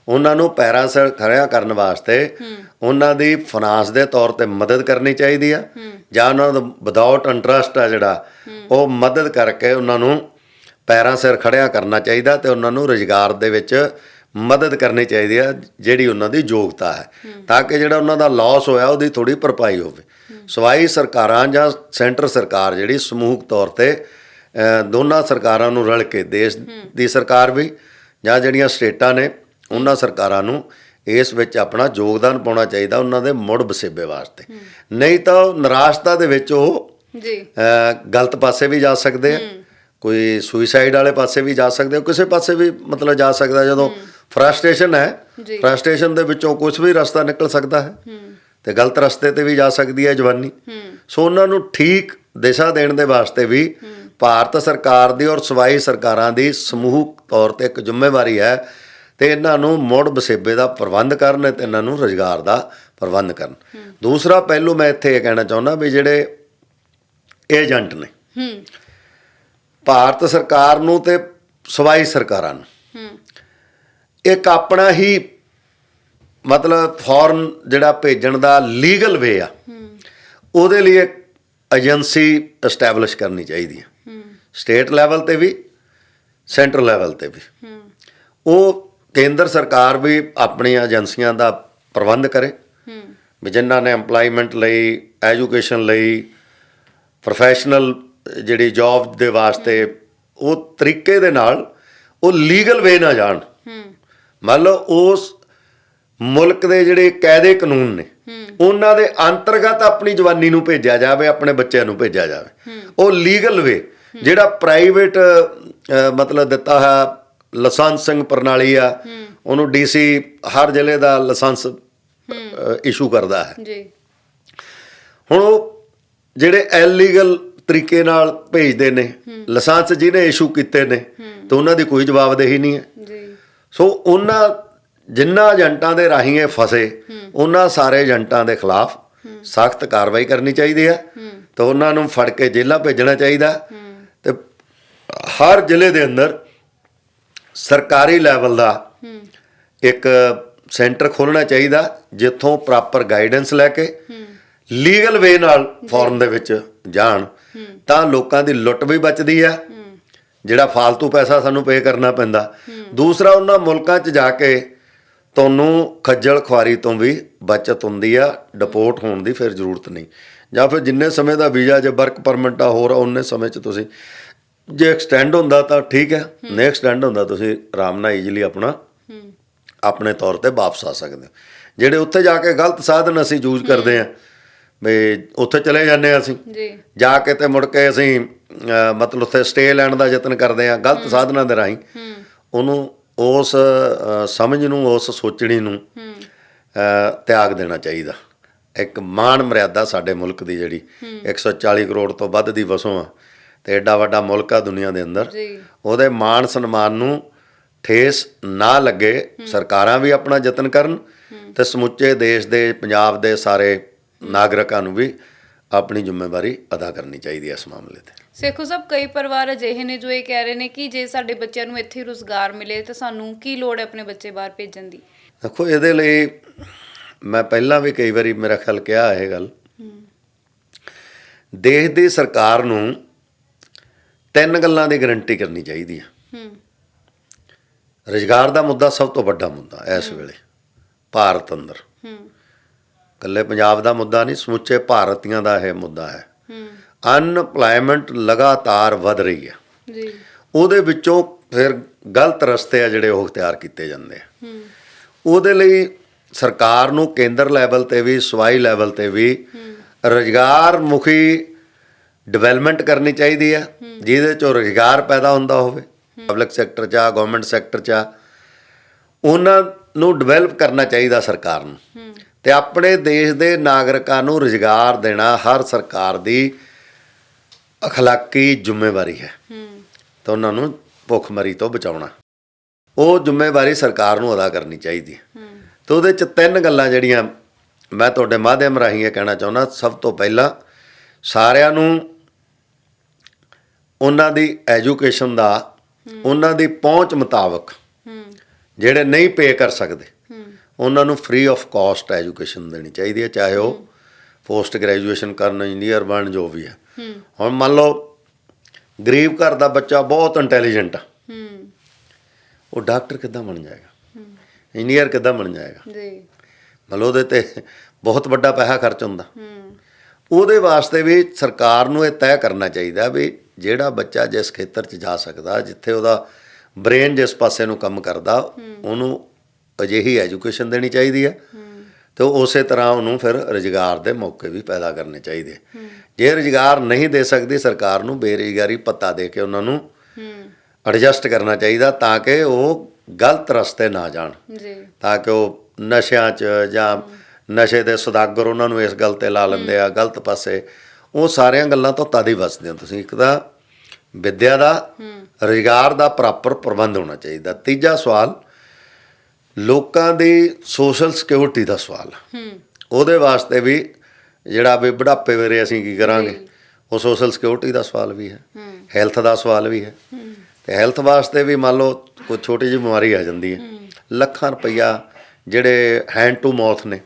ਉਹਨਾਂ ਨੂੰ ਪੈਰਾਂ ਸਿਰ ਖੜਿਆ ਕਰਨ ਵਾਸਤੇ ਉਹਨਾਂ ਦੀ ਫਾਈਨਾਂਸ ਦੇ ਤੌਰ ਤੇ ਮਦਦ ਕਰਨੀ ਚਾਹੀਦੀ ਆ। ਜਾਂ ਉਹਨਾਂ ਦਾ ਵਿਦਆਊਟ ਇੰਟਰਸਟ ਆ ਜਿਹੜਾ ਉਹ ਮਦਦ ਕਰਕੇ ਉਹਨਾਂ ਨੂੰ ਪੈਰਾਂ ਸਿਰ ਖੜਿਆ ਕਰਨਾ ਚਾਹੀਦਾ ਤੇ ਉਹਨਾਂ ਨੂੰ ਰੁਜ਼ਗਾਰ ਦੇ ਵਿੱਚ ਮਦਦ ਕਰਨੀ ਚਾਹੀਦੀ ਆ ਜਿਹੜੀ ਉਹਨਾਂ ਦੀ ਯੋਗਤਾ ਹੈ। ਤਾਂ ਕਿ ਜਿਹੜਾ ਉਹਨਾਂ ਦਾ ਲਾਸ ਹੋਇਆ ਉਹਦੀ ਥੋੜੀ ਭਰਪਾਈ ਹੋਵੇ। ਸਵਾਈ ਸਰਕਾਰਾਂ ਜਾਂ ਸੈਂਟਰ ਸਰਕਾਰ ਜਿਹੜੀ ਸਮੂਹਕ ਤੌਰ ਤੇ ਦੋਨਾਂ ਸਰਕਾਰਾਂ ਨੂੰ ਰਲ ਕੇ ਦੇਸ਼ ਦੀ ਸਰਕਾਰ ਵੀ ਜਾਂ ਜਿਹੜੀਆਂ ਸਟੇਟਾਂ ਨੇ ਉਹਨਾਂ ਸਰਕਾਰਾਂ ਨੂੰ ਇਸ ਵਿੱਚ ਆਪਣਾ ਯੋਗਦਾਨ ਪਾਉਣਾ ਚਾਹੀਦਾ ਉਹਨਾਂ ਦੇ ਮੁੜ ਬਸੇਬੇ ਵਾਸਤੇ। ਨਹੀਂ ਤਾਂ ਉਹ ਨਿਰਾਸ਼ਤਾ ਦੇ ਵਿੱਚ ਉਹ ਜੀ। ਗਲਤ ਪਾਸੇ ਵੀ ਜਾ ਸਕਦੇ ਆ। ਕੋਈ ਸੁਸਾਈਡ ਵਾਲੇ ਪਾਸੇ ਵੀ ਜਾ ਸਕਦੇ ਆ। ਕਿਸੇ ਪਾਸੇ ਵੀ ਮਤਲਬ ਜਾ ਸਕਦਾ ਜਦੋਂ ਫਰਸਟ੍ਰੇਸ਼ਨ ਹੈ। ਫਰਸਟ੍ਰੇਸ਼ਨ ਦੇ ਵਿੱਚੋਂ ਕੁਝ ਵੀ ਰਸਤਾ ਨਿਕਲ ਸਕਦਾ ਹੈ। ਤੇ ਗਲਤ ਰਸਤੇ ਤੇ ਵੀ ਜਾ ਸਕਦੀ ਹੈ ਜਵਾਨੀ। ਸੋ ਉਹਨਾਂ ਨੂੰ ਠੀਕ ਦਿਸ਼ਾ ਦੇਣ ਦੇ ਵਾਸਤੇ ਵੀ ਭਾਰਤ ਸਰਕਾਰ ਦੀ ਔਰ ਸਵਾਈ ਸਰਕਾਰਾਂ ਦੀ ਸਮੂਹਕ ਤੌਰ ਤੇ ਇੱਕ ਜ਼ਿੰਮੇਵਾਰੀ ਹੈ ਤੇ ਇਹਨਾਂ ਨੂੰ ਮੁੜ ਬਸੇਬੇ ਦਾ ਪ੍ਰਬੰਧ ਕਰਨ ਤੇ ਇਹਨਾਂ ਨੂੰ ਰੁਜ਼ਗਾਰ ਦਾ ਪ੍ਰਬੰਧ ਕਰਨ। ਦੂਸਰਾ ਪਹਿਲੂ ਮੈਂ ਇੱਥੇ ਇਹ ਕਹਿਣਾ ਚਾਹੁੰਦਾ ਵੀ ਜਿਹੜੇ ਏਜੰਟ ਨੇ ਹੂੰ। ਭਾਰਤ ਸਰਕਾਰ ਨੂੰ ਤੇ ਸਵਾਈ ਸਰਕਾਰਾਂ ਨੂੰ ਹੂੰ। ਇੱਕ ਆਪਣਾ ਹੀ ਮਤਲਬ ਫੋਰਨ ਜਿਹੜਾ ਭੇਜਣ ਦਾ ਲੀਗਲ ਵੇ ਆ ਉਹਦੇ ਲਈ ਇੱਕ ਏਜੰਸੀ ਐਸਟੈਬਲਿਸ਼ ਕਰਨੀ ਚਾਹੀਦੀ ਹੈ। ਸਟੇਟ ਲੈਵਲ ਤੇ ਵੀ ਸੈਂਟਰਲ ਲੈਵਲ ਤੇ ਵੀ। ਉਹ ਕੇਂਦਰ ਸਰਕਾਰ ਵੀ ਆਪਣੀਆਂ ਏਜੰਸੀਆਂ ਦਾ ਪ੍ਰਬੰਧ ਕਰੇ। ਹੂੰ। ਵੀ ਜਿਨ੍ਹਾਂ ਨੇ EMPLOYMENT ਲਈ ਐਜੂਕੇਸ਼ਨ ਲਈ ਪ੍ਰੋਫੈਸ਼ਨਲ ਜਿਹੜੀ ਜੌਬ ਦੇ ਵਾਸਤੇ ਉਹ ਤਰੀਕੇ ਦੇ ਨਾਲ ਉਹ ਲੀਗਲ ਵੇ ਨਾ ਜਾਣ। ਹੂੰ। ਮੰਨ ਲਓ ਉਸ ਮੁਲਕ ਦੇ ਜਿਹੜੇ ਕਾਇਦੇ ਕਾਨੂੰਨ ਨੇ ਉਹਨਾਂ ਦੇ ਅੰਤਰਗਤ ਆਪਣੀ ਜਵਾਨੀ ਨੂੰ ਭੇਜਿਆ ਜਾਵੇ ਆਪਣੇ ਬੱਚਿਆਂ ਨੂੰ ਭੇਜਿਆ ਜਾਵੇ। ਉਹ ਲੀਗਲ ਵੇ ਜਿਹੜਾ ਪ੍ਰਾਈਵੇਟ ਮਤਲਬ ਦਿੱਤਾ ਹੈ ਲਾਇਸੈਂਸਿੰਗ ਪ੍ਰਣਾਲੀ ਆ ਉਹਨੂੰ ਡੀਸੀ ਹਰ ਜ਼ਿਲ੍ਹੇ ਦਾ ਲਾਇਸੈਂਸ ਇਸ਼ੂ ਕਰਦਾ ਹੈ। ਜੀ। ਹੁਣ ਉਹ ਜਿਹੜੇ ਇਲੀਗਲ ਤਰੀਕੇ ਨਾਲ ਭੇਜਦੇ ਨੇ ਲਾਇਸੈਂਸ ਜਿਹਨੇ ਇਸ਼ੂ ਕੀਤੇ ਨੇ ਤੇ ਉਹਨਾਂ ਦੀ ਕੋਈ ਜਵਾਬਦੇਹੀ ਨਹੀਂ ਹੈ। ਜੀ। ਸੋ ਉਹਨਾਂ ਜਿੰਨਾ ਏਜੰਟਾਂ ਦੇ ਰਾਹੀਂ ਇਹ ਫਸੇ ਉਹਨਾਂ ਸਾਰੇ ਏਜੰਟਾਂ ਦੇ ਖਿਲਾਫ ਸਖਤ ਕਾਰਵਾਈ ਕਰਨੀ ਚਾਹੀਦੀ ਹੈ ਤੇ ਉਹਨਾਂ ਨੂੰ ਫੜ ਕੇ ਜੇਲ੍ਹਾਂ ਭੇਜਣਾ ਚਾਹੀਦਾ ਤੇ ਹਰ ਜ਼ਿਲ੍ਹੇ ਦੇ ਅੰਦਰ ਸਰਕਾਰੀ ਲੈਵਲ ਦਾ ਇੱਕ ਸੈਂਟਰ ਖੋਲਣਾ ਚਾਹੀਦਾ ਜਿੱਥੋਂ ਪ੍ਰੋਪਰ ਗਾਈਡੈਂਸ ਲੈ ਕੇ ਲੀਗਲ ਵੇ ਨਾਲ ਫੋਰਨ ਦੇ ਵਿੱਚ ਜਾਣ ਤਾਂ ਲੋਕਾਂ ਦੀ ਲੁੱਟ ਵੀ ਬਚਦੀ ਆ। ਜਿਹੜਾ ਫालतू ਪੈਸਾ ਸਾਨੂੰ ਪੇ ਕਰਨਾ ਪੈਂਦਾ। ਦੂਸਰਾ ਉਹਨਾਂ ਮੁਲਕਾਂ 'ਚ ਜਾ ਕੇ ਤੁਹਾਨੂੰ ਖੱਜਲ ਖੁਆਰੀ ਤੋਂ ਵੀ ਬਚਤ ਹੁੰਦੀ ਆ ਡਿਪੋਰਟ ਹੋਣ ਦੀ ਫਿਰ ਜ਼ਰੂਰਤ ਨਹੀਂ। ਜਾਂ ਫਿਰ ਜਿੰਨੇ ਸਮੇਂ ਦਾ ਵੀਜ਼ਾ ਜੇ ਵਰਕ ਪਰਮਿਟ ਆ ਹੋਰ ਆ, ਉਨੇ ਸਮੇਂ 'ਚ ਤੁਸੀਂ ਜੇ ਐਕਸਟੈਂਡ ਹੁੰਦਾ ਤਾਂ ਠੀਕ ਹੈ। ਨਹੀਂ ਐਕਸਟੈਂਡ ਹੁੰਦਾ ਤੁਸੀਂ ਆਰਾਮ ਨਾਲ ਈਜ਼ੀਲੀ ਆਪਣਾ ਆਪਣੇ ਤੌਰ ਤੇ ਵਾਪਸ ਆ ਸਕਦੇ ਹੋ। ਜਿਹੜੇ ਉੱਥੇ ਜਾ ਕੇ ਗਲਤ ਸਾਧਨ ਅਸੀਂ ਯੂਜ਼ ਕਰਦੇ ਆ ਵੀ ਉੱਥੇ ਚਲੇ ਜਾਂਦੇ ਹਾਂ ਅਸੀਂ। ਜੀ। ਜਾ ਕੇ ਤੇ ਮੁੜ ਕੇ ਅਸੀਂ ਮਤਲਬ ਉੱਥੇ ਸਟੇ ਲੈਣ ਦਾ ਯਤਨ ਕਰਦੇ ਆ ਗਲਤ ਸਾਧਨਾਂ ਦੇ ਰਾਹੀਂ। ਉਹਨੂੰ ਉਸ ਸਮਝ ਨੂੰ ਉਸ ਸੋਚਣੀ ਨੂੰ ਤਿਆਗ ਦੇਣਾ ਚਾਹੀਦਾ। ਇੱਕ ਮਾਣ ਮਰਿਆਦਾ ਸਾਡੇ ਮੁਲਕ ਦੀ ਜਿਹੜੀ 140 ਕਰੋੜ ਤੋਂ ਵੱਧ ਦੀ ਵਸੋਂ ਆ। ਤੇ ਐਡਾ ਵੱਡਾ ਮੁਲਕ ਆ ਦੁਨੀਆ ਦੇ ਅੰਦਰ। ਜੀ। ਉਹਦੇ ਮਾਣ ਸਨਮਾਨ ਨੂੰ ਠੇਸ ਨਾ ਲੱਗੇ ਸਰਕਾਰਾਂ ਵੀ ਆਪਣਾ ਯਤਨ ਕਰਨ ਤੇ ਸਮੁੱਚੇ ਦੇਸ਼ ਦੇ ਪੰਜਾਬ ਦੇ ਸਾਰੇ ਨਾਗਰਿਕਾਂ ਨੂੰ ਵੀ ਆਪਣੀ ਜ਼ਿੰਮੇਵਾਰੀ ਅਦਾ ਕਰਨੀ ਚਾਹੀਦੀ ਹੈ ਇਸ ਮਾਮਲੇ ਤੇ। ਸੇਖੋ ਸਾਹਿਬ ਕਈ ਪਰਿਵਾਰ ਅਜਿਹੇ ਨੇ ਜੋ ਇਹ ਕਹਿ ਰਹੇ ਨੇ ਕਿ ਜੇ ਸਾਡੇ ਬੱਚਿਆਂ ਨੂੰ ਇੱਥੇ ਰੁਜ਼ਗਾਰ ਮਿਲੇ ਤਾਂ ਸਾਨੂੰ ਕੀ ਲੋੜ ਹੈ ਆਪਣੇ ਬੱਚੇ ਬਾਹਰ ਭੇਜਣ ਦੀ? ਦੇਖੋ ਇਹਦੇ ਲਈ ਮੈਂ ਪਹਿਲਾਂ ਵੀ ਕਈ ਵਾਰੀ ਮੇਰਾ ਖਿਆਲ ਕਿਹਾ ਇਹ ਗੱਲ। ਦੇਸ਼ ਦੀ ਸਰਕਾਰ ਨੂੰ ਤਿੰਨ ਗੱਲਾਂ ਦੀ ਗਰੰਟੀ ਕਰਨੀ ਚਾਹੀਦੀ ਹੈ ਹੂੰ। ਰੁਜ਼ਗਾਰ ਦਾ ਮੁੱਦਾ ਸਭ ਤੋਂ ਵੱਡਾ ਮੁੱਦਾ ਇਸ ਵੇਲੇ ਭਾਰਤ ਅੰਦਰ। ਹੂੰ। ਇਕੱਲੇ ਪੰਜਾਬ ਦਾ ਮੁੱਦਾ ਨਹੀਂ ਸਮੁੱਚੇ ਭਾਰਤੀਆਂ ਦਾ ਇਹ ਮੁੱਦਾ ਹੈ। ਹੂੰ। ਅਨਪਲਾਈਮੈਂਟ ਲਗਾਤਾਰ ਵਧ ਰਹੀ ਹੈ। ਜੀ। ਉਹਦੇ ਵਿੱਚੋਂ ਫਿਰ ਗਲਤ ਰਸਤੇ ਆ ਜਿਹੜੇ ਉਹ ਇਖਤਿਆਰ ਕੀਤੇ ਜਾਂਦੇ ਆ। ਹੂੰ। ਉਹਦੇ ਲਈ ਸਰਕਾਰ ਨੂੰ ਕੇਂਦਰ ਲੈਵਲ ਤੇ ਵੀ ਸਵਾਈ ਲੈਵਲ ਤੇ ਵੀ ਰੁਜ਼ਗਾਰ ਮੁਖੀ ਡਿਵੈਲਪਮੈਂਟ ਕਰਨੀ ਚਾਹੀਦੀ ਆ, ਜਿਹਦੇ ਚੋਂ ਰੁਜ਼ਗਾਰ ਪੈਦਾ ਹੁੰਦਾ ਹੋਵੇ ਪਬਲਿਕ ਸੈਕਟਰ 'ਚ ਆ ਗਵਰਨਮੈਂਟ ਸੈਕਟਰ 'ਚ ਆ, ਉਹਨਾਂ ਨੂੰ ਡਿਵੈਲਪ ਕਰਨਾ ਚਾਹੀਦਾ ਸਰਕਾਰ ਨੂੰ। ਤੇ ਆਪਣੇ ਦੇਸ਼ ਦੇ ਨਾਗਰਿਕਾਂ ਨੂੰ ਰੁਜ਼ਗਾਰ ਦੇਣਾ ਹਰ ਸਰਕਾਰ ਦੀ ਅਖਲਾਕੀ ਜ਼ਿੰਮੇਵਾਰੀ ਹੈ। ਤਾਂ ਉਹਨਾਂ ਨੂੰ ਭੁੱਖਮਰੀ ਤੋਂ ਬਚਾਉਣਾ। ਉਹ ਜ਼ਿੰਮੇਵਾਰੀ ਸਰਕਾਰ ਨੂੰ ਅਦਾ ਕਰਨੀ ਚਾਹੀਦੀ ਹੈ। ਹੂੰ ਉਹਦੇ ਚ ਤਿੰਨ ਗੱਲਾਂ ਜਿਹੜੀਆਂ ਮੈਂ ਤੁਹਾਡੇ ਮਾਧਿਅਮ ਰਾਹੀਂ ਇਹ ਕਹਿਣਾ ਚਾਹੁੰਦਾ, ਸਭ ਤੋਂ ਪਹਿਲਾਂ ਸਾਰਿਆਂ ਨੂੰ ਉਹਨਾਂ ਦੀ ਐਜੂਕੇਸ਼ਨ ਦਾ ਉਹਨਾਂ ਦੀ ਪਹੁੰਚ ਮੁਤਾਬਕ ਜਿਹੜੇ ਨਹੀਂ ਪੇ ਕਰ ਸਕਦੇ ਉਹਨਾਂ ਨੂੰ ਫ੍ਰੀ ਆਫ ਕਾਸਟ ਐਜੂਕੇਸ਼ਨ ਦੇਣੀ ਚਾਹੀਦੀ ਹੈ ਚਾਹੇ ਉਹ ਪੋਸਟ ਗ੍ਰੈਜੂਏਸ਼ਨ ਕਰਨ ਇੰਜੀਨੀਅਰ ਬਣ ਜੋ ਵੀ ਹੈ। ਹੁਣ ਮੰਨ ਲਓ ਗਰੀਬ ਘਰ ਦਾ ਬੱਚਾ ਬਹੁਤ ਇੰਟੈਲੀਜੈਂਟ ਆ। ਹੂੰ ਉਹ ਡਾਕਟਰ ਕਿੱਦਾਂ ਬਣ ਜਾਏਗਾ? ਇੰਜੀਨੀਅਰ ਕਿੱਦਾਂ ਬਣ ਜਾਏਗਾ? ਜੀ। ਮਤਲਬ ਉਹਦੇ ਤੇ ਬਹੁਤ ਵੱਡਾ ਪੈਸਾ ਖਰਚ ਹੁੰਦਾ। ਉਹਦੇ ਵਾਸਤੇ ਵੀ ਸਰਕਾਰ ਨੂੰ ਇਹ ਤੈਅ ਕਰਨਾ ਚਾਹੀਦਾ ਵੀ ਜਿਹੜਾ ਬੱਚਾ ਜਿਸ ਖੇਤਰ 'ਚ ਜਾ ਸਕਦਾ ਜਿੱਥੇ ਉਹਦਾ ਬ੍ਰੇਨ ਜਿਸ ਪਾਸੇ ਨੂੰ ਕੰਮ ਕਰਦਾ ਉਹਨੂੰ ਅਜਿਹੀ ਐਜੂਕੇਸ਼ਨ ਦੇਣੀ ਚਾਹੀਦੀ ਹੈ। ਤੇ ਉਸੇ ਤਰ੍ਹਾਂ ਉਹਨੂੰ ਫਿਰ ਰੁਜ਼ਗਾਰ ਦੇ ਮੌਕੇ ਵੀ ਪੈਦਾ ਕਰਨੇ ਚਾਹੀਦੇ ਜੇ ਰੁਜ਼ਗਾਰ ਨਹੀਂ ਦੇ ਸਕਦੀ ਸਰਕਾਰ ਨੂੰ ਬੇਰੁਜ਼ਗਾਰੀ ਭੱਤਾ ਦੇ ਕੇ ਉਹਨਾਂ ਨੂੰ ਹੂੰ। ਐਡਜਸਟ ਕਰਨਾ ਚਾਹੀਦਾ ਤਾਂ ਕਿ ਉਹ ਗਲਤ ਰਸਤੇ ਨਾ ਜਾਣ। ਜੀ। ਤਾਂ ਕਿ ਉਹ ਨਸ਼ਿਆਂ 'ਚ ਜਾਂ ਨਸ਼ੇ ਦੇ ਸੁਦਾਗਰ ਉਹਨਾਂ ਨੂੰ ਇਸ ਗੱਲ ਤੇ ਲਾ ਲੈਂਦੇ ਆ ਗਲਤ ਪਾਸੇ ਉਹ ਸਾਰੀਆਂ ਗੱਲਾਂ ਤੋਂ ਤਦ ਹੀ ਬਚਦੇ ਹੋ ਤੁਸੀਂ। ਇੱਕ ਤਾਂ ਵਿੱਦਿਆ ਦਾ ਰੁਜ਼ਗਾਰ ਦਾ ਪ੍ਰੋਪਰ ਪ੍ਰਬੰਧ ਹੋਣਾ ਚਾਹੀਦਾ। ਤੀਜਾ ਸਵਾਲ ਲੋਕਾਂ ਦੀ ਸੋਸ਼ਲ ਸਿਕਿਉਰਿਟੀ ਦਾ ਸਵਾਲ। ਹੂੰ। ਉਹਦੇ ਵਾਸਤੇ ਵੀ ਜਿਹੜਾ ਵੀ ਬੁਢਾਪੇ ਵੇਲੇ ਅਸੀਂ ਕੀ ਕਰਾਂਗੇ ਉਹ ਸੋਸ਼ਲ ਸਿਕਿਉਰਿਟੀ ਦਾ ਸਵਾਲ ਵੀ ਹੈ। ਹੈਲਥ ਦਾ ਸਵਾਲ ਵੀ ਹੈ। ਤੇ ਹੈਲਥ ਵਾਸਤੇ ਵੀ ਮੰਨ ਲਓ ਕੋਈ ਛੋਟੀ ਜਿਹੀ ਬਿਮਾਰੀ ਆ ਜਾਂਦੀ ਹੈ। ਲੱਖਾਂ ਰੁਪਈਆ ਜਿਹੜੇ ਹੈਂਡ ਟੂ ਮਾਊਥ ਨੇ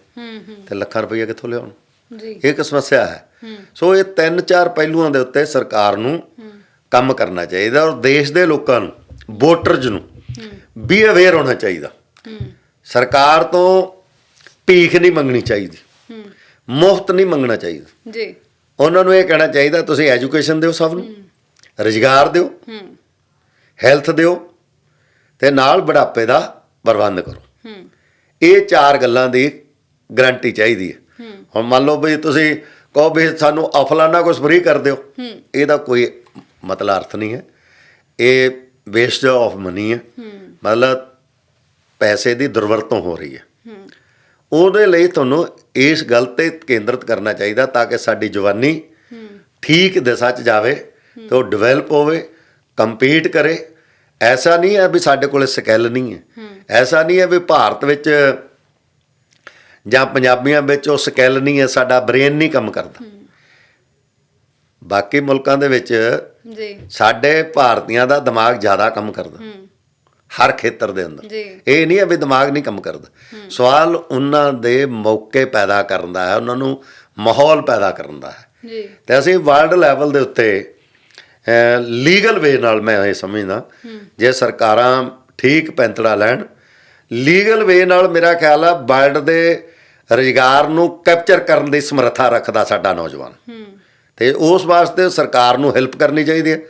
ਤੇ ਲੱਖਾਂ ਰੁਪਈਆ ਕਿੱਥੋਂ ਲਿਆਉਣ? ਜੀ। ਇਹ ਇੱਕ ਸਮੱਸਿਆ ਹੈ। ਸੋ ਇਹ ਤਿੰਨ ਚਾਰ ਪਹਿਲੂਆਂ ਦੇ ਉੱਤੇ ਸਰਕਾਰ ਨੂੰ ਕੰਮ ਕਰਨਾ ਚਾਹੀਦਾ ਔਰ ਦੇਸ਼ ਦੇ ਲੋਕਾਂ ਨੂੰ ਵੋਟਰਜ਼ ਨੂੰ ਵੀ ਅਵੇਅਰ ਹੋਣਾ ਚਾਹੀਦਾ। ਸਰਕਾਰ ਤੋਂ ਭੀਖ ਨਹੀਂ ਮੰਗਣੀ ਚਾਹੀਦੀ। ਮੁਫਤ ਨਹੀਂ ਮੰਗਣਾ ਚਾਹੀਦਾ। ਜੀ। ਉਹਨਾਂ ਨੂੰ ਇਹ ਕਹਿਣਾ ਚਾਹੀਦਾ ਤੁਸੀਂ ਐਜੂਕੇਸ਼ਨ ਦਿਓ ਸਭ ਨੂੰ ਰੁਜ਼ਗਾਰ ਦਿਓ ਹੈਲਥ ਦਿਓ ਤੇ ਨਾਲ ਬੁਢਾਪੇ ਦਾ ਪ੍ਰਬੰਧ ਕਰੋ। ਇਹ ਚਾਰ ਗੱਲਾਂ ਦੀ ਗਾਰੰਟੀ ਚਾਹੀਦੀ ਹੂੰ। ਹੁਣ ਮੰਨ ਲਓ ਵੀ ਤੁਸੀਂ ਕਹੋ ਵੀ ਸਾਨੂੰ ਅਫਲਾਨਾ ਕੁਝ ਫ੍ਰੀ ਕਰ ਦਿਓ। ਇਹਦਾ ਕੋਈ ਮਤਲਬ ਅਰਥ ਨਹੀਂ ਹੈ। ਇਹ ਵੇਸਟ ਆਫ ਮਨੀ ਹੂੰ। ਮਤਲਬ ਪੈਸੇ ਦੀ ਦੁਰਵਰਤੋਂ ਹੋ ਰਹੀ ਹੈ। ਉਹਦੇ ਲਈ ਤੁਹਾਨੂੰ ਇਸ ਗੱਲ ਤੇ ਕੇਂਦਰਿਤ ਕਰਨਾ ਚਾਹੀਦਾ ਤਾਂ ਕਿ ਸਾਡੀ ਜਵਾਨੀ ਠੀਕ ਦਿਸ਼ਾ 'ਚ ਜਾਵੇ ਤੇ ਉਹ ਡਿਵੈਲਪ ਹੋਵੇ ਕੰਪੀਟ ਕਰੇ। ਐਸਾ ਨਹੀਂ ਹੈ ਵੀ ਸਾਡੇ ਕੋਲ ਸਕਿੱਲ ਨਹੀਂ ਹੈ। ਐਸਾ ਨਹੀਂ ਹੈ ਵੀ ਭਾਰਤ ਵਿੱਚ ਜਾਂ ਪੰਜਾਬੀਆਂ ਵਿੱਚ ਉਹ ਸਕਿੱਲ ਨਹੀਂ ਹੈ ਸਾਡਾ ਬ੍ਰੇਨ ਨਹੀਂ ਕੰਮ ਕਰਦਾ। ਬਾਕੀ ਮੁਲਕਾਂ ਦੇ ਵਿੱਚ ਜੀ। ਸਾਡੇ ਭਾਰਤੀਆਂ ਦਾ ਦਿਮਾਗ ਜ਼ਿਆਦਾ ਕੰਮ ਕਰਦਾ। ਹਰ ਖੇਤਰ ਦੇ ਅੰਦਰ। ਇਹ ਨਹੀਂ ਹੈ ਵੀ ਦਿਮਾਗ ਨਹੀਂ ਕੰਮ ਕਰਦਾ। ਸਵਾਲ ਉਹਨਾਂ ਦੇ ਮੌਕੇ ਪੈਦਾ ਕਰਨ ਦਾ ਹੈ ਉਹਨਾਂ ਨੂੰ ਮਾਹੌਲ ਪੈਦਾ ਕਰਨ ਦਾ ਹੈ। ਜੀ। ਤੇ ਅਸੀਂ ਵਰਲਡ ਲੈਵਲ ਦੇ ਉੱਤੇ ਲੀਗਲ ਵੇ ਨਾਲ ਮੈਂ ਇਹ ਸਮਝਦਾ ਜੇ ਸਰਕਾਰਾਂ ਠੀਕ ਪੈਂਤੜਾ ਲੈਣ ਲੀਗਲ ਵੇ ਨਾਲ ਮੇਰਾ ਖਿਆਲ ਆ ਵਰਲਡ ਦੇ ਰੁਜ਼ਗਾਰ ਨੂੰ ਕੈਪਚਰ ਕਰਨ ਦੀ ਸਮਰੱਥਾ ਰੱਖਦਾ ਸਾਡਾ ਨੌਜਵਾਨ। ਤੇ ਉਸ ਵਾਸਤੇ ਸਰਕਾਰ ਨੂੰ ਹੈਲਪ ਕਰਨੀ ਚਾਹੀਦੀ ਹੈ।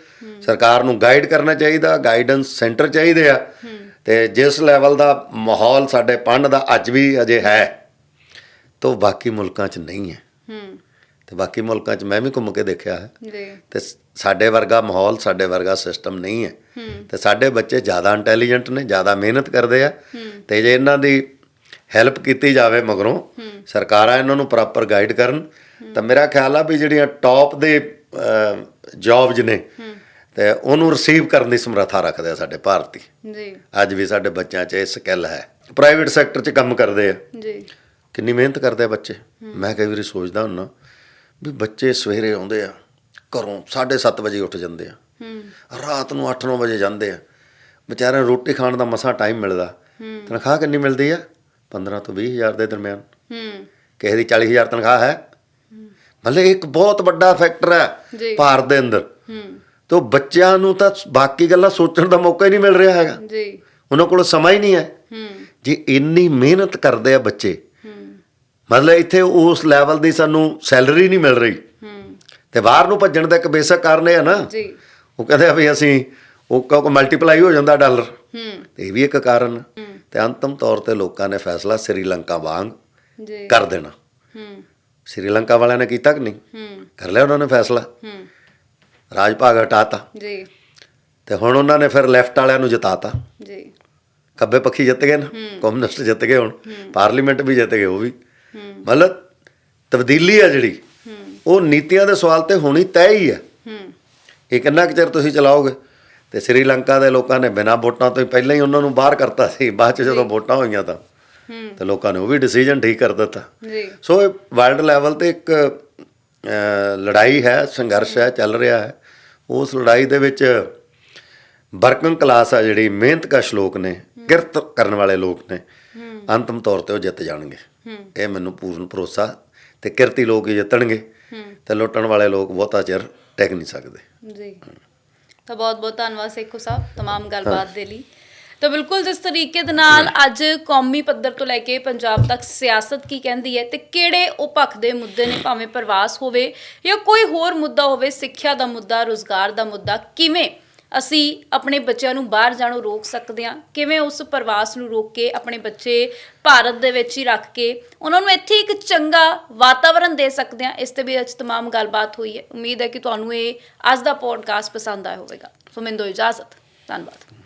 ਸਰਕਾਰ ਨੂੰ ਗਾਈਡ ਕਰਨਾ ਚਾਹੀਦਾ ਗਾਈਡੈਂਸ ਸੈਂਟਰ ਚਾਹੀਦੇ ਆ। ਤੇ ਜਿਸ ਲੈਵਲ ਦਾ ਮਾਹੌਲ ਸਾਡੇ ਪੜ੍ਹਨ ਦਾ ਅੱਜ ਵੀ ਅਜੇ ਹੈ ਤੋਂ ਬਾਕੀ ਮੁਲਕਾਂ 'ਚ ਨਹੀਂ ਹੈ। ਤੇ ਬਾਕੀ ਮੁਲਕਾਂ 'ਚ ਮੈਂ ਵੀ ਘੁੰਮ ਕੇ ਦੇਖਿਆ ਹੈ। ਜੀ। ਤੇ ਸਾਡੇ ਵਰਗਾ ਮਾਹੌਲ ਸਾਡੇ ਵਰਗਾ ਸਿਸਟਮ ਨਹੀਂ ਹੈ। ਹੂੰ। ਤੇ ਸਾਡੇ ਬੱਚੇ ਜ਼ਿਆਦਾ ਇੰਟੈਲੀਜੈਂਟ ਨੇ ਜ਼ਿਆਦਾ ਮਿਹਨਤ ਕਰਦੇ ਆ। ਤੇ ਜੇ ਇਹਨਾਂ ਦੀ ਹੈਲਪ ਕੀਤੀ ਜਾਵੇ ਮਗਰੋਂ ਸਰਕਾਰਾਂ ਇਹਨਾਂ ਨੂੰ ਪ੍ਰੋਪਰ ਗਾਈਡ ਕਰਨ। ਤਾਂ ਮੇਰਾ ਖਿਆਲ ਆ ਵੀ ਜਿਹੜੀਆਂ ਟੌਪ ਦੇ ਜੌਬਸ ਨੇ ਤੇ ਉਹਨੂੰ ਰਿਸੀਵ ਕਰਨ ਦੀ ਸਮਰੱਥਾ ਰੱਖਦੇ ਆ ਸਾਡੇ ਭਾਰਤੀ। ਜੀ। ਅੱਜ ਵੀ ਸਾਡੇ ਬੱਚਿਆਂ 'ਚ ਇਹ ਸਕਿੱਲ ਹੈ। ਪ੍ਰਾਈਵੇਟ ਸੈਕਟਰ 'ਚ ਕੰਮ ਕਰਦੇ ਆ। ਜੀ। ਕਿੰਨੀ ਮਿਹਨਤ ਕਰਦੇ ਆ ਬੱਚੇ। ਮੈਂ ਕਈ ਵਾਰੀ ਸੋਚਦਾ ਹੁੰਨਾ ਵੀ ਬੱਚੇ ਸਵੇਰੇ ਆਉਂਦੇ ਆ ਘਰੋਂ 7:30 ਵਜੇ ਉੱਠ ਜਾਂਦੇ ਆ। ਹੂੰ। ਰਾਤ ਨੂੰ 8-9 ਵਜੇ ਜਾਂਦੇ ਆ। ਵਿਚਾਰਿਆਂ ਰੋਟੀ ਖਾਣ ਦਾ ਮਸਾ ਟਾਈਮ ਮਿਲਦਾ। ਤਨਖਾਹ ਕਿੰਨੀ ਮਿਲਦੀ ਆ? 15 ਤੋਂ 20 ਹਜ਼ਾਰ ਦੇ ਦਰਮਿਆਨ। ਹੂੰ। ਕਿਸੇ ਦੀ 40 ਹਜ਼ਾਰ ਤਨਖਾਹ ਹੈ। ਮਤਲਬ ਇੱਕ ਬਹੁਤ ਵੱਡਾ ਫੈਕਟਰ। ਹੈ ਭਾਰਤ ਦੇ ਅੰਦਰ। ਹੂੰ। ਤੋਂ ਬੱਚਿਆਂ ਨੂੰ ਤਾਂ ਬਾਕੀ ਗੱਲਾਂ ਸੋਚਣ ਦਾ ਮੌਕਾ ਹੀ ਨਹੀਂ ਮਿਲ ਰਿਹਾ ਹੈਗਾ। ਜੀ। ਉਹਨਾਂ ਕੋਲ ਸਮਾਂ ਹੀ ਨਹੀਂ ਹੈ। ਹੂੰ। ਜੇ ਇੰਨੀ ਮਿਹਨਤ ਕਰਦੇ ਆ ਬੱਚੇ ਹੂੰ। ਮਤਲਬ ਇੱਥੇ ਉਸ ਲੈਵਲ ਦੀ ਸਾਨੂੰ ਸੈਲਰੀ ਨਹੀਂ ਮਿਲ ਰਹੀ। ਹੂੰ। ਤੇ ਬਾਹਰ ਨੂੰ ਭੱਜਣ ਦਾ ਇੱਕ ਬੇਸਿਕ ਕਾਰਨ ਇਹ ਹੈ ਨਾ। ਜੀ। ਉਹ ਕਹਿੰਦੇ ਆ ਵੀ ਅਸੀਂ ਉਹ ਕਿਉਂਕਿ ਮਲਟੀਪਲਾਈ ਹੋ ਜਾਂਦਾ ਡਾਲਰ ਇਹ ਵੀ ਇੱਕ ਕਾਰਨ। ਤੇ ਅੰਤਮ ਤੌਰ ਤੇ ਲੋਕਾਂ ਨੇ ਫੈਸਲਾ ਸ੍ਰੀਲੰਕਾ ਵਾਂਗ ਜੀ। ਕਰ ਦੇਣਾ। ਹੂੰ। ਸ੍ਰੀਲੰਕਾ ਵਾਲਿਆਂ ਨੇ ਕੀਤਾ ਕਿ ਨਹੀਂ? ਹੂੰ। ਕਰ ਲਿਆ ਉਹਨਾਂ ਨੇ ਫੈਸਲਾ। ਹੂੰ। ਰਾਜ ਭਾਗ ਹਟਾਤਾ। ਜੀ। ਤੇ ਹੁਣ ਉਹਨਾਂ ਨੇ ਫਿਰ ਲੈਫਟ ਵਾਲਿਆਂ ਨੂੰ ਜਿਤਾਤਾ। ਜੀ। ਖੱਬੇ ਪੱਖੀ ਜਿੱਤ ਗਏ ਨਾ। ਕਮਿਊਨਿਸਟ ਜਿੱਤ ਗਏ ਹੁਣ। ਪਾਰਲੀਮੈਂਟ ਵੀ ਜਿੱਤ ਗਏ ਉਹ ਵੀ। ਮਤਲਬ ਤਬਦੀਲੀ ਆ ਜਿਹੜੀ। ਹੂੰ। ਉਹ ਨੀਤੀਆਂ ਦੇ ਸਵਾਲ ਤੇ ਹੋਣੀ ਤੈਅ ਹੀ ਹੈ ਹੂੰ। ਇਹ ਕਿੰਨਾ ਕੁ ਚਿਰ ਤੁਸੀਂ ਚਲਾਓਗੇ? ਤੇ ਸ੍ਰੀਲੰਕਾ ਦੇ ਲੋਕਾਂ ਨੇ ਬਿਨਾਂ ਵੋਟਾਂ ਤੋਂ ਹੀ ਪਹਿਲਾਂ ਹੀ ਉਹਨਾਂ ਨੂੰ ਬਾਹਰ ਕਰਤਾ ਸੀ ਬਾਅਦ ਚ ਜਦੋਂ ਵੋਟਾਂ ਹੋਈਆਂ ਤਾਂ। ਤੇ ਲੋਕਾਂ ਨੇ ਉਹ ਵੀ ਡਿਸੀਜਨ ਠੀਕ ਕਰ ਦਿੱਤਾ। ਜੀ। ਸੋ ਇਹ ਵਰਲਡ ਲੈਵਲ ਤੇ ਇੱਕ ਲੜਾਈ ਹੈ ਸੰਘਰਸ਼ ਹੈ ਚੱਲ ਰਿਹਾ ਹੈ। ਉਸ ਲੜਾਈ ਦੇ ਵਿੱਚ ਵਰਕਿੰਗ ਕਲਾਸ ਆ ਜਿਹੜੀ ਮਿਹਨਤਕਸ਼ ਲੋਕ ਨੇ ਕਿਰਤ ਕਰਨ ਵਾਲੇ ਲੋਕ ਨੇ ਅੰਤਮ ਤੌਰ ਤੇ ਉਹ ਜਿੱਤ ਜਾਣਗੇ। ਇਹ ਮੈਨੂੰ ਪੂਰਨ ਭਰੋਸਾ ਤੇ ਕਿਰਤੀ ਲੋਕ ਹੀ ਜਿੱਤਣਗੇ। ਤੇ ਲੁੱਟਣ ਵਾਲੇ ਲੋਕ ਬਹੁਤਾ ਚਿਰ ਟਿਕ ਨਹੀਂ ਸਕਦੇ। ਜੀ। ਤਾਂ ਬਹੁਤ ਬਹੁਤ ਧੰਨਵਾਦ ਸੇਖੋ ਸਾਹਿਬ तमाम ਗੱਲਬਾਤ ਦੇ ਲਈ ਤਾਂ ਬਿਲਕੁਲ ਜਿਸ ਤਰੀਕੇ ਦੇ ਨਾਲ ਅੱਜ ਕੌਮੀ ਪੱਧਰ ਤੋਂ ਲੈ ਕੇ ਪੰਜਾਬ ਤੱਕ ਸਿਆਸਤ ਕੀ ਕਹਿੰਦੀ ਹੈ ਤੇ ਕਿਹੜੇ ਉਹ ਪੱਖ ਦੇ ਮੁੱਦੇ ਨੇ ਭਾਵੇਂ ਪ੍ਰਵਾਸ ਹੋਵੇ ਜਾਂ ਕੋਈ ਹੋਰ ਮੁੱਦਾ ਹੋਵੇ ਸਿੱਖਿਆ ਦਾ ਮੁੱਦਾ ਰੋਜ਼ਗਾਰ ਦਾ ਮੁੱਦਾ ਕਿਵੇਂ ਅਸੀਂ ਆਪਣੇ ਬੱਚਿਆਂ ਨੂੰ ਬਾਹਰ ਜਾਣੋਂ ਰੋਕ ਸਕਦੇ ਹਾਂ ਕਿਵੇਂ ਉਸ ਪ੍ਰਵਾਸ ਨੂੰ ਰੋਕ ਕੇ ਆਪਣੇ ਬੱਚੇ ਭਾਰਤ ਦੇ ਵਿੱਚ ਹੀ ਰੱਖ ਕੇ ਉਹਨਾਂ ਨੂੰ ਇੱਥੇ ਇੱਕ ਚੰਗਾ ਵਾਤਾਵਰਣ ਦੇ ਸਕਦੇ ਹਾਂ ਇਸ ਤੇ ਵੀ ਅੱਜ तमाम ਗੱਲਬਾਤ ਹੋਈ ਹੈ ਉਮੀਦ ਹੈ ਕਿ ਤੁਹਾਨੂੰ ਇਹ ਅੱਜ ਦਾ ਪੋਡਕਾਸਟ ਪਸੰਦ ਆਇਆ ਹੋਵੇਗਾ ਸੋ ਮੈਨੂੰ ਦਿਓ ਇਜਾਜ਼ਤ ਧੰਨਵਾਦ